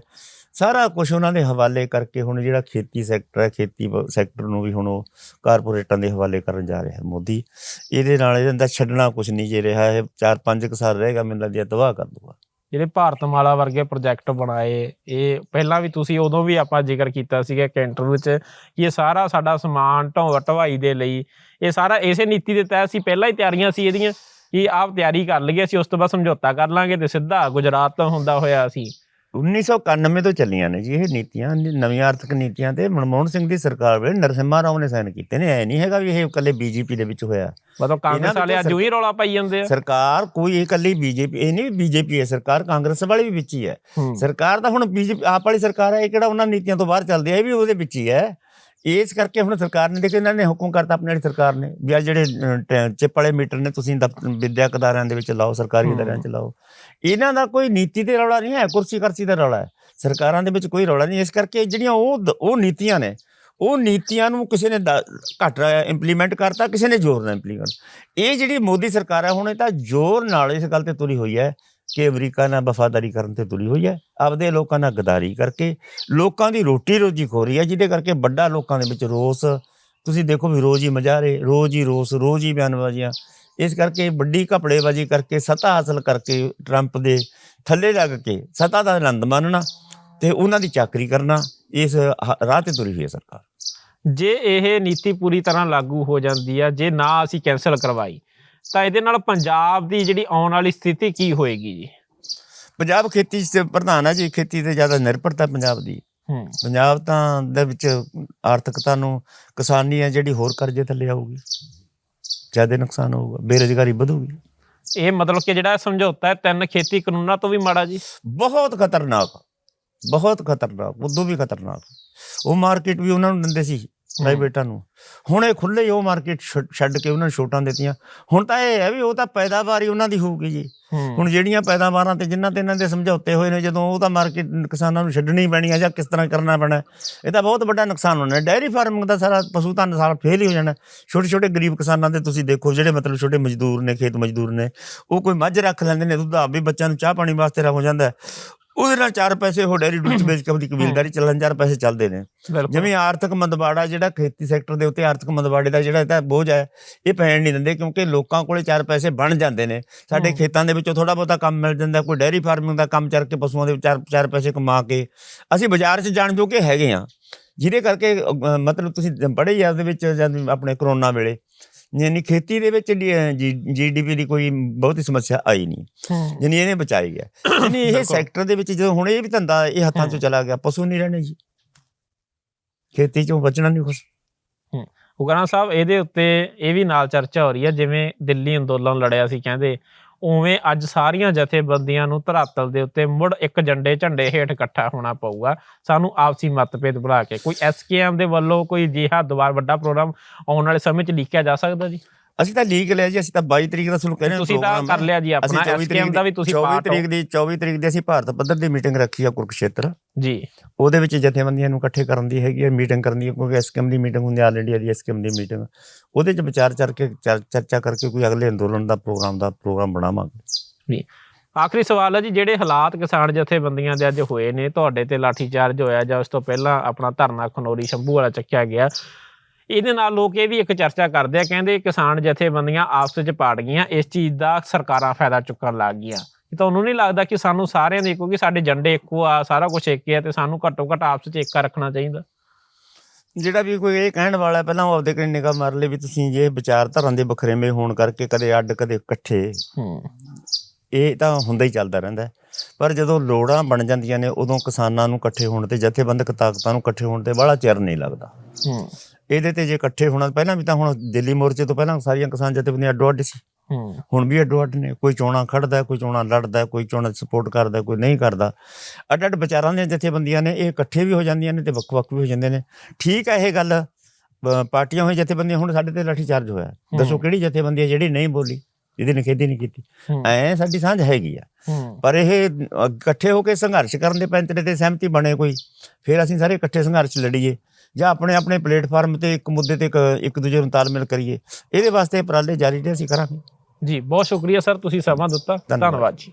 ਸਾਰਾ ਕੁਝ ਉਹਨਾਂ ਦੇ ਹਵਾਲੇ ਕਰਕੇ ਹੁਣ ਜਿਹੜਾ ਖੇਤੀ ਸੈਕਟਰ ਹੈ ਖੇਤੀ ਸੈਕਟਰ ਨੂੰ ਵੀ ਹੁਣ ਉਹ ਕਾਰਪੋਰੇਟਾਂ ਦੇ ਹਵਾਲੇ ਕਰਨ ਜਾ ਰਿਹਾ ਹੈ ਮੋਦੀ। ਇਹਦੇ ਨਾਲ ਇਹਦੇ ਅੰਦਰ ਛੱਡਣਾ ਕੁਝ ਨਹੀਂ ਜੇ ਰਿਹਾ, ਇਹ ਚਾਰ ਪੰਜ ਕੁ ਸਾਲ ਰਹੇਗਾ ਮੈਨੂੰ ਲੱਗਦਾ ਤਬਾਹ ਕਰ ਦੂਗਾ। ਜਿਹੜੇ ਭਾਰਤਮਾਲਾ ਵਰਗੇ ਪ੍ਰੋਜੈਕਟ ਬਣਾਏ, ਇਹ ਪਹਿਲਾਂ ਵੀ ਤੁਸੀਂ ਉਦੋਂ ਵੀ ਆਪਾਂ ਜ਼ਿਕਰ ਕੀਤਾ ਸੀਗਾ ਕੈਂਟਰ ਇੰਟਰਵਿਊ 'ਚ ਕਿ ਇਹ ਸਾਰਾ ਸਾਡਾ ਸਮਾਨ ਢੋਆ ਢਵਾਈ ਦੇ ਲਈ ਇਹ ਸਾਰਾ ਇਸੇ ਨੀਤੀ ਦੇ ਤਹਿਤ ਸੀ ਪਹਿਲਾਂ ਹੀ ਤਿਆਰੀਆਂ ਸੀ ਇਹਦੀਆਂ ਕਿ ਆਪ ਤਿਆਰੀ ਕਰ ਲਈਏ ਅਸੀਂ ਉਸ ਤੋਂ ਬਾਅਦ ਸਮਝੌਤਾ ਕਰ ਲਾਂਗੇ ਤੇ ਸਿੱਧਾ ਗੁਜਰਾਤ ਤੋਂ ਹੁੰਦਾ ਹੋਇਆ ਸੀ। 1991 ਤੋਂ ਚੱਲੀਆਂ ਨੇ ਜੀ ਇਹ ਨੀਤੀਆਂ ਨਵੀਆਂ ਆਰਥਿਕ ਨੀਤੀਆਂ ਤੇ ਮਨਮੋਹਨ ਸਿੰਘ ਦੀ ਸਰਕਾਰ ਵੇਲੇ ਨਰਸਿਮਹਾ ਰਾਓ ਨੇ ਸਾਈਨ ਕੀਤੇ ਨੇ ਐ ਨਹੀਂ ਹੈਗਾ ਵੀ ਇਹ ਇਕੱਲੇ ਬੀਜੇਪੀ ਦੇ ਵਿੱਚ ਹੋਇਆ। ਮਤਲਬ ਕਾਂਗਰਸ ਵਾਲੇ ਅੱਜ ਹੀ ਰੌਲਾ ਪਾਈ ਜਾਂਦੇ ਆ। ਸਰਕਾਰ ਕੋਈ ਇਕੱਲੀ ਬੀਜੇਪੀ ਇਹ ਨਹੀਂ ਬੀਜੇਪੀ ਹੈ ਸਰਕਾਰ ਕਾਂਗਰਸ ਵਾਲੀ ਵੀ ਵਿੱਚ ਹੀ ਹੈ। ਹੂੰ। ਸਰਕਾਰ ਤਾਂ ਹੁਣ ਬੀਜੇਪੀ ਆਪ ਵਾਲੀ ਸਰਕਾਰ ਹੈ ਇਹ ਕਿਹੜਾ ਉਹਨਾਂ ਨੀਤੀਆਂ ਤੋਂ ਬਾਹਰ ਚੱਲਦੀ ਹੈ ਇਹ ਵੀ ਉਹਦੇ ਵਿੱਚ ਹੀ ਹੈ। ਇਸ ਕਰਕੇ ਹੁਣ ਸਰਕਾਰ ਨੇ ਦੇਖੋ ਇਹਨਾਂ ਨੇ ਹੁਕਮ ਕਰਤਾ ਆਪਣੀ ਵਾਲੀ ਸਰਕਾਰ ਨੇ ਵੀ ਆ ਜਿਹੜੇ ਚਿੱਪ ਵਾਲੇ ਮੀਟਰ ਨੇ ਤੁਸੀਂ ਵਿਦਿਅਕ ਅਦਾਰਿਆਂ ਦੇ ਵਿੱਚ ਲਾਓ ਸਰਕਾਰੀ। ਅਦਾਰਿਆਂ 'ਚ ਲਾਓ। ਇਹਨਾਂ ਦਾ ਕੋਈ ਨੀਤੀ ਤੇ ਰੌਲਾ ਨਹੀਂ ਹੈ ਕੁਰਸੀ ਕਰਸੀ ਦਾ ਰੌਲਾ ਹੈ। ਸਰਕਾਰਾਂ ਦੇ ਵਿੱਚ ਕੋਈ ਰੌਲਾ ਨਹੀਂ ਇਸ ਕਰਕੇ ਜਿਹੜੀਆਂ ਉਹ ਉਹ ਨੀਤੀਆਂ ਨੇ ਉਹ ਨੀਤੀਆਂ ਨੂੰ ਕਿਸੇ ਨੇ ਘੱਟ ਇੰਪਲੀਮੈਂਟ ਕਰਤਾ ਕਿਸੇ ਨੇ ਜ਼ੋਰ ਨਾਲ ਇੰਪਲੀਮੈਂਟ ਇਹ ਜਿਹੜੀ ਮੋਦੀ ਸਰਕਾਰ ਹੈ ਹੁਣ ਇਹ ਤਾਂ ਜ਼ੋਰ ਨਾਲ ਇਸ ਗੱਲ ਤੇ ਤੁਰੀ ਹੋਈ ਹੈ ਕਿ ਅਮਰੀਕਾ ਨਾਲ ਵਫਾਦਾਰੀ ਕਰਨ ਤੇ ਤੁਰੀ ਹੋਈ ਹੈ, ਆਪਦੇ ਲੋਕਾਂ ਨਾਲ ਗਦਾਰੀ ਕਰਕੇ, ਲੋਕਾਂ ਦੀ ਰੋਟੀ ਰੋਜੀ ਖੋ ਰਹੀ ਹੈ, ਜਿਹਦੇ ਕਰਕੇ ਵੱਡਾ ਲੋਕਾਂ ਦੇ ਵਿੱਚ ਰੋਸ, ਤੁਸੀਂ ਦੇਖੋ ਵੀ ਰੋਜ਼ ਹੀ ਮਜ਼ਾਰੇ ਰੋਜ਼ ਹੀ ਰੋਸ, ਰੋਜ਼ ਹੀ ਬਿਆਨਬਾਜ਼ੀਆਂ, ਇਸ ਕਰਕੇ ਵੱਡੀ ਘਪੜੇਬਾਜ਼ੀ ਕਰਕੇ, ਸੱਤਾ ਹਾਸਲ ਕਰਕੇ ਟਰੰਪ ਦੇ ਥੱਲੇ ਲੱਗ ਕੇ, ਸੱਤਾ ਦਾ ਆਨੰਦ ਮਾਣਨਾ ਤੇ ਉਹਨਾਂ ਦੀ ਚਾਕਰੀ ਕਰਨਾ, ਇਸ ਹ- ਰਾਹ ਤੇ ਤੁਰੀ ਹੋਈ ਹੈ ਸਰਕਾਰ। ਜੇ ਇਹ ਨੀਤੀ ਪੂਰੀ ਤਰ੍ਹਾਂ ਲਾਗੂ ਹੋ ਜਾਂਦੀ ਆ ਜੇ ਨਾ ਅਸੀਂ ਕੈਨਸਲ ਕਰਵਾਈ ਤਾਂ ਇਹਦੇ ਨਾਲ ਪੰਜਾਬ ਦੀ ਜਿਹੜੀ ਆਉਣ ਵਾਲੀ ਸਥਿਤੀ ਕੀ ਹੋਏਗੀ ਜੀ? ਪੰਜਾਬ ਖੇਤੀ 'ਚ ਪ੍ਰਧਾਨ ਹੈ ਜੀ ਖੇਤੀ ਤੇ ਜ਼ਿਆਦਾ ਨਿਰਭਰਤਾ ਪੰਜਾਬ ਦੀ। ਹੂੰ। ਪੰਜਾਬ ਤਾਂ ਦੇ ਵਿੱਚ ਆਰਥਿਕਤਾ ਨੂੰ ਕਿਸਾਨੀ ਹੈ ਜਿਹੜੀ ਹੋਰ ਕਰਜ਼ੇ ਥੱਲੇ ਆਊਗੀ ਜ਼ਿਆਦਾ ਨੁਕਸਾਨ ਹੋਊਗਾ ਬੇਰੁਜ਼ਗਾਰੀ ਵਧੂਗੀ। ਇਹ ਮਤਲਬ ਕਿ ਜਿਹੜਾ ਸਮਝੌਤਾ ਹੈ ਤਿੰਨ ਖੇਤੀ ਕਾਨੂੰਨਾਂ ਤੋਂ ਵੀ ਮਾੜਾ ਜੀ? ਬਹੁਤ ਖਤਰਨਾਕ ਬਹੁਤ ਖਤਰਨਾਕ ਉਦੋਂ ਵੀ ਖਤਰਨਾਕ। ਉਹ ਮਾਰਕੀਟ ਵੀ ਉਹਨਾਂ ਨੂੰ ਦਿੰਦੇ ਸੀ ਪ੍ਰਾਈਵੇਟਾਂ ਨੂੰ। ਹੁਣ ਇਹ ਖੁੱਲੇ ਉਹ ਮਾਰਕੀਟ ਛੱਡ ਕੇ ਉਹਨਾਂ ਨੂੰ ਛੋਟਾਂ ਦਿੱਤੀਆਂ। ਹੁਣ ਤਾਂ ਇਹ ਹੈ ਵੀ ਉਹ ਤਾਂ ਪੈਦਾਵਾਰ ਹੀ ਉਹਨਾਂ ਦੀ ਹੋਊਗੀ ਜੀ। ਹੁਣ ਜਿਹੜੀਆਂ ਪੈਦਾਵਾਰਾਂ ਤੇ ਜਿਨ੍ਹਾਂ ਤੇ ਇਹਨਾਂ ਦੇ ਸਮਝੌਤੇ ਹੋਏ ਨੇ ਜਦੋਂ ਉਹ ਤਾਂ ਮਾਰਕੀਟ ਕਿਸਾਨਾਂ ਨੂੰ ਛੱਡਣੀ ਪੈਣੀ ਹੈ ਜਾਂ ਕਿਸ ਤਰ੍ਹਾਂ ਕਰਨਾ ਪੈਣਾ ਇਹ ਤਾਂ ਬਹੁਤ ਵੱਡਾ ਨੁਕਸਾਨ ਹੋਣਾ। ਹੈ ਡੈਰੀ ਫਾਰਮਿੰਗ ਦਾ ਸਾਰਾ ਪਸ਼ੂ ਧਨ ਸਾਰਾ ਫੇਲ ਹੀ ਹੋ ਜਾਣਾ। ਛੋਟੇ ਛੋਟੇ ਗਰੀਬ ਕਿਸਾਨਾਂ ਦੇ ਤੁਸੀਂ ਦੇਖੋ ਜਿਹੜੇ ਮਤਲਬ ਛੋਟੇ ਮਜ਼ਦੂਰ ਨੇ ਖੇਤ ਮਜ਼ਦੂਰ ਨੇ ਉਹ ਕੋਈ ਮੱਝ ਰੱਖ ਲੈਂਦੇ ਨੇ ਦੁੱਧ ਆਪ ਵੀ ਬੱਚਿਆਂ ਨੂੰ ਚਾਹ ਪਾਣੀ ਵਾਸਤੇ ਰੱਖ ਹੋ ਜਾਂਦਾ। ਉਹਦੇ ਨਾਲ ਚਾਰ ਪੈਸੇ ਉਹ ਡੈਰੀ ਡੂਚ ਵੇਚ ਕੇ ਆਪਣੀ ਕਬੀਲਦਾਰੀ ਚੱਲਣ ਚਾਰ ਪੈਸੇ ਚੱਲਦੇ ਨੇ। ਜਿਵੇਂ ਆਰਥਿਕ ਮੰਦਵਾੜਾ ਜਿਹੜਾ ਖੇਤੀ ਸੈਕਟਰ ਦੇ ਉੱਤੇ ਆਰਥਿਕ ਮੰਦਵਾੜੇ ਦਾ ਜਿਹੜਾ ਇਹਦਾ ਬੋਝ ਹੈ ਇਹ ਪੈਣ ਨਹੀਂ ਦਿੰਦੇ ਕਿਉਂਕਿ ਲੋਕਾਂ ਕੋਲੇ ਚਾਰ ਪੈਸੇ ਬਣ ਜਾਂਦੇ ਨੇ। ਸਾਡੇ। ਖੇਤਾਂ ਦੇ ਵਿੱਚੋਂ ਥੋੜਾ ਬਹੁਤਾ ਕੰਮ ਮਿਲ ਜਾਂਦਾ ਕੋਈ ਡੈਰੀ ਫਾਰਮਿੰਗ ਦਾ ਕੰਮ ਚੱਲ ਕੇ ਪਸ਼ੂਆਂ ਦੇ ਚਾਰ ਚਾਰ ਪੈਸੇ ਕਮਾ ਕੇ ਅਸੀਂ ਬਾਜ਼ਾਰ 'ਚ ਜਾਣ ਜੋਗੇ ਹੈਗੇ ਆ ਜਿਹਦੇ ਕਰਕੇ ਮਤਲਬ ਤੁਸੀਂ ਪੜ੍ਹੇ ਹੀ ਆ ਉਹਦੇ ਵਿੱਚ ਜਦ ਆਪਣੇ ਕਰੋਨਾ ਵੇਲੇ ਯਾਨੀ ਖੇਤੀ ਦੇ ਵਿੱਚ ਜੀਡੀਪੀ ਦੀ ਕੋਈ ਬਹੁਤੀ ਸਮੱਸਿਆ ਆਈ ਨਹੀਂ। ਹੂੰ। ਯਾਨੀ ਇਹਨੇ ਬਚਾਈ ਹੈ। ਯਾਨੀ ਇਹ। ਸੈਕਟਰ ਦੇ ਵਿੱਚ ਜਦੋਂ ਹੁਣ ਇਹ ਵੀ ਧੰਦਾ ਇਹ ਹੱਥਾਂ 'ਚੋਂ। ਚਲਾ ਗਿਆ ਪਸ਼ੂ ਨਹੀਂ ਰਹਿਣੇ ਜੀ। ਖੇਤੀ 'ਚੋਂ ਬਚਣਾ ਨਹੀਂ ਕੁਛ। ਉਗਰਾ ਸਾਹਿਬ ਇਹਦੇ ਉੱਤੇ ਇਹ ਵੀ ਨਾਲ ਚਰਚਾ ਹੋ ਰਹੀ ਹੈ ਜਿਵੇਂ ਦਿੱਲੀ ਅੰਦੋਲਨ ਲੜਿਆ ਸੀ ਕਹਿੰਦੇ ਉਵੇਂ ਅੱਜ ਸਾਰੀਆਂ ਜਥੇਬੰਦੀਆਂ ਨੂੰ ਧਰਾਤਲ ਦੇ ਉੱਤੇ ਮੁੜ ਇੱਕ ਜੰਡੇ ਝੰਡੇ ਹੇਠ ਇਕੱਠਾ ਹੋਣਾ ਪਊਗਾ। ਸਾਨੂੰ ਆਪਸੀ ਮਤਭੇਦ ਬਣਾ ਕੇ ਕੋਈ ਐਸਕੇਐਮ ਦੇ ਵੱਲੋਂ ਕੋਈ ਜਿਹਾ ਦੁਬਾਰਾ ਵੱਡਾ ਪ੍ਰੋਗਰਾਮ ਆਉਣ ਵਾਲੇ ਸਮੇਂ 'ਚ ਲਿਖਿਆ ਜਾ ਸਕਦਾ ਜੀ? ਅਸੀਂ ਤਾਂ ਲੀਕ ਲਿਆ ਜੀ ਅਸੀਂ ਤਾਂ 22 ਤਰੀਕ ਦਾ ਤੁਹਾਨੂੰ ਕਹਿੰਦੇ ਤੁਸੀਂ ਤਾਂ ਕਰ ਲਿਆ ਜੀ ਆਪਣਾ ਐਸਕੇਐਮ ਦਾ ਵੀ ਤੁਸੀਂ 24 ਪਾਰਟ ਤਰੀਕ ਦੀ 24 ਤਰੀਕ ਦੀ ਅਸੀਂ ਭਾਰਤ ਪੱਧਰ ਦੀ ਮੀਟਿੰਗ ਰੱਖੀ ਆ ਕੁਰਕਸ਼ੇਤਰ। ਜੀ। ਉਹਦੇ ਵਿੱਚ ਜਥੇਬੰਦੀਆਂ ਨੂੰ ਇਕੱਠੇ ਕਰਨ ਦੀ ਹੈਗੀ ਹੈ ਮੀਟਿੰਗ ਕਰਨ ਦੀ ਕਿਉਂਕਿ ਐਸਕੇਐਮ ਦੀ ਮੀਟਿੰਗ ਹੁੰਦੀ ਆਲ ਇੰਡੀਆ ਦੀ ਐਸਕੇਐਮ ਦੀ ਮੀਟਿੰਗ ਉਹਦੇ 'ਚ ਵਿਚਾਰ ਚਰ ਕੇ ਚਰ- ਚਰਚਾ ਕਰਕੇ ਕੋਈ ਅਗਲੇ ਅੰਦੋਲਨ ਦਾ ਪ੍ਰੋਗਰਾਮ ਦਾ ਪ੍ਰੋਗਰਾਮ ਬਣਾਵਾਂਗੇ। ਆਖਰੀ ਸਵਾਲ ਹੈ ਜੀ ਜਿਹੜੇ ਹਾਲਾਤ ਕਿਸਾਨ ਜਥੇਬੰਦੀਆਂ ਦੇ ਅੱਜ ਹੋਏ ਨੇ ਤੁਹਾਡੇ ਤੇ ਲਾਠੀਚਾਰਜ ਹੋਇਆ ਜਾਂ ਉਸ ਤੋਂ ਪਹਿਲਾਂ ਆਪਣਾ ਧਰਨਾ ਖਨੋਰੀ ਸ਼ੰਭੂ ਵਾਲਾ ਚੱਕਿਆ ਗਿਆ ਇਹਦੇ ਨਾਲ ਲੋਕ ਇਹ ਵੀ ਇੱਕ ਚਰਚਾ ਕਰਦੇ ਆ ਕਹਿੰਦੇ ਕਿਸਾਨ ਜਥੇਬੰਦੀਆਂ ਆਪਸ ਵਿੱਚ ਪਾੜ ਗਈਆਂ ਇਸ ਚੀਜ਼ ਦਾ ਸਰਕਾਰਾਂ ਫਾਇਦਾ ਚੁੱਕਣ ਲੱਗ ਗਈਆਂ। ਤੁਹਾਨੂੰ ਨਹੀਂ ਲੱਗਦਾ ਕਿ ਸਾਨੂੰ ਸਾਰਿਆਂ ਦੇ ਕਿਉਂਕਿ ਸਾਡੇ ਝੰਡੇ ਇੱਕੋ ਆ ਸਾਰਾ ਕੁਝ ਇੱਕ ਹੀ ਆ ਤੇ ਸਾਨੂੰ ਘੱਟੋ ਘੱਟ ਆਪਸ ਵਿੱਚ ਏਕਾ ਰੱਖਣਾ ਚਾਹੀਦਾ। ਜਿਹੜਾ ਵੀ ਕੋਈ ਇਹ ਕਹਿਣ ਵਾਲਾ ਪਹਿਲਾਂ ਉਹ ਆਪਦੇ ਕੋਲ ਨਿਗਾਹ ਮਾਰ ਲੇ ਵੀ ਤੁਸੀਂ ਜੇ ਵਿਚਾਰਧਾਰਾਂ ਦੇ ਬਖਰੇਵੇਂ ਹੋਣ ਕਰਕੇ ਕਦੇ ਅੱਡ ਕਦੇ ਇਕੱਠੇ। ਹੂੰ। ਇਹ ਤਾਂ ਹੁੰਦਾ ਹੀ ਚੱਲਦਾ ਰਹਿੰਦਾ। ਪਰ ਜਦੋਂ ਲੋੜਾਂ ਬਣ ਜਾਂਦੀਆਂ ਨੇ ਉਦੋਂ ਕਿਸਾਨਾਂ ਨੂੰ ਇਕੱਠੇ ਹੋਣ ਤੇ ਜਥੇਬੰਦਕ ਤਾਕਤਾਂ ਨੂੰ ਇਕੱਠੇ ਹੋਣ ਤੇ ਬੜਾ ਚਿਰ ਨਹੀਂ ਲੱਗਦਾ। ਹੂੰ। ਇਹਦੇ ਤੇ ਜੇ ਇਕੱਠੇ ਹੋਣਾ ਪਹਿਲਾਂ ਵੀ ਤਾਂ ਹੁਣ ਦਿੱਲੀ ਮੋਰਚੇ ਤੋਂ ਪਹਿਲਾਂ ਸਾਰੀਆਂ ਕਿਸਾਨ ਜਥੇਬੰਦੀਆਂ ਅੱਡੋ ਅੱਡ ਸੀ। ਹੁਣ ਵੀ ਅੱਡੋ ਅੱਡ ਨੇ। ਕੋਈ ਚੋਣਾਂ ਖੜਦਾ ਕੋਈ ਚੋਣਾਂ ਲੜਦਾ ਕੋਈ ਚੋਣਾਂ ਸਪੋਰਟ ਕਰਦਾ ਕੋਈ ਨਹੀਂ ਕਰਦਾ। ਅੱਡ ਅੱਡ ਵਿਚਾਰਾਂ ਦੀਆਂ ਜਥੇਬੰਦੀਆਂ ਨੇ ਇਹ ਇਕੱਠੇ ਵੀ ਹੋ ਜਾਂਦੀਆਂ ਨੇ ਤੇ ਵੱਖ-ਵੱਖ ਵੀ ਹੋ ਜਾਂਦੇ ਨੇ। ਠੀਕ ਹੈ ਇਹ ਗੱਲ ਪਾਰਟੀਆਂ ਹੋਈ ਜਥੇਬੰਦੀਆਂ ਹੁਣ ਸਾਡੇ ਤੇ ਲਾਠੀ ਚਾਰਜ ਹੋਇਆ। ਦੱਸੋ। ਕਿਹੜੀ ਜਥੇਬੰਦੀ ਹੈ ਜਿਹੜੀ ਨਹੀਂ ਬੋਲੀ? ਜਿਹਦੀ ਨਿਖੇਧੀ ਨਹੀਂ ਕੀਤੀ। ਐ ਸਾਡੀ ਸਾਂਝ ਹੈਗੀ ਆ। ਪਰ ਇਹ ਇਕੱਠੇ ਹੋ ਕੇ ਸੰਘਰਸ਼ ਕਰਨ ਦੇ ਪੈਂਤੜੇ ਤੇ ਸਹਿਮਤੀ ਬਣੇ ਕੋਈ। ਫਿਰ ਅਸੀਂ ਸਾਰੇ ਇਕੱਠੇ ਸੰਘਰਸ਼ ਲੜੀਏ। ਜਾਂ ਆਪਣੇ ਆਪਣੇ ਪਲੇਟਫਾਰਮ ਤੇ ਇੱਕ ਮੁੱਦੇ ਤੇ ਇੱਕ ਇੱਕ ਦੂਜੇ ਨੂੰ ਤਾਲਮੇਲ ਕਰੀਏ। ਇਹਦੇ ਵਾਸਤੇ ਉਪਰਾਲੇ ਜਾਰੀ ਨੇ ਅਸੀਂ ਕਰਾਂਗੇ। ਜੀ ਬਹੁਤ ਸ਼ੁਕਰੀਆ ਸਰ ਤੁਸੀਂ ਸਮਾਂ ਦਿੱਤਾ। ਧੰਨਵਾਦ ਜੀ।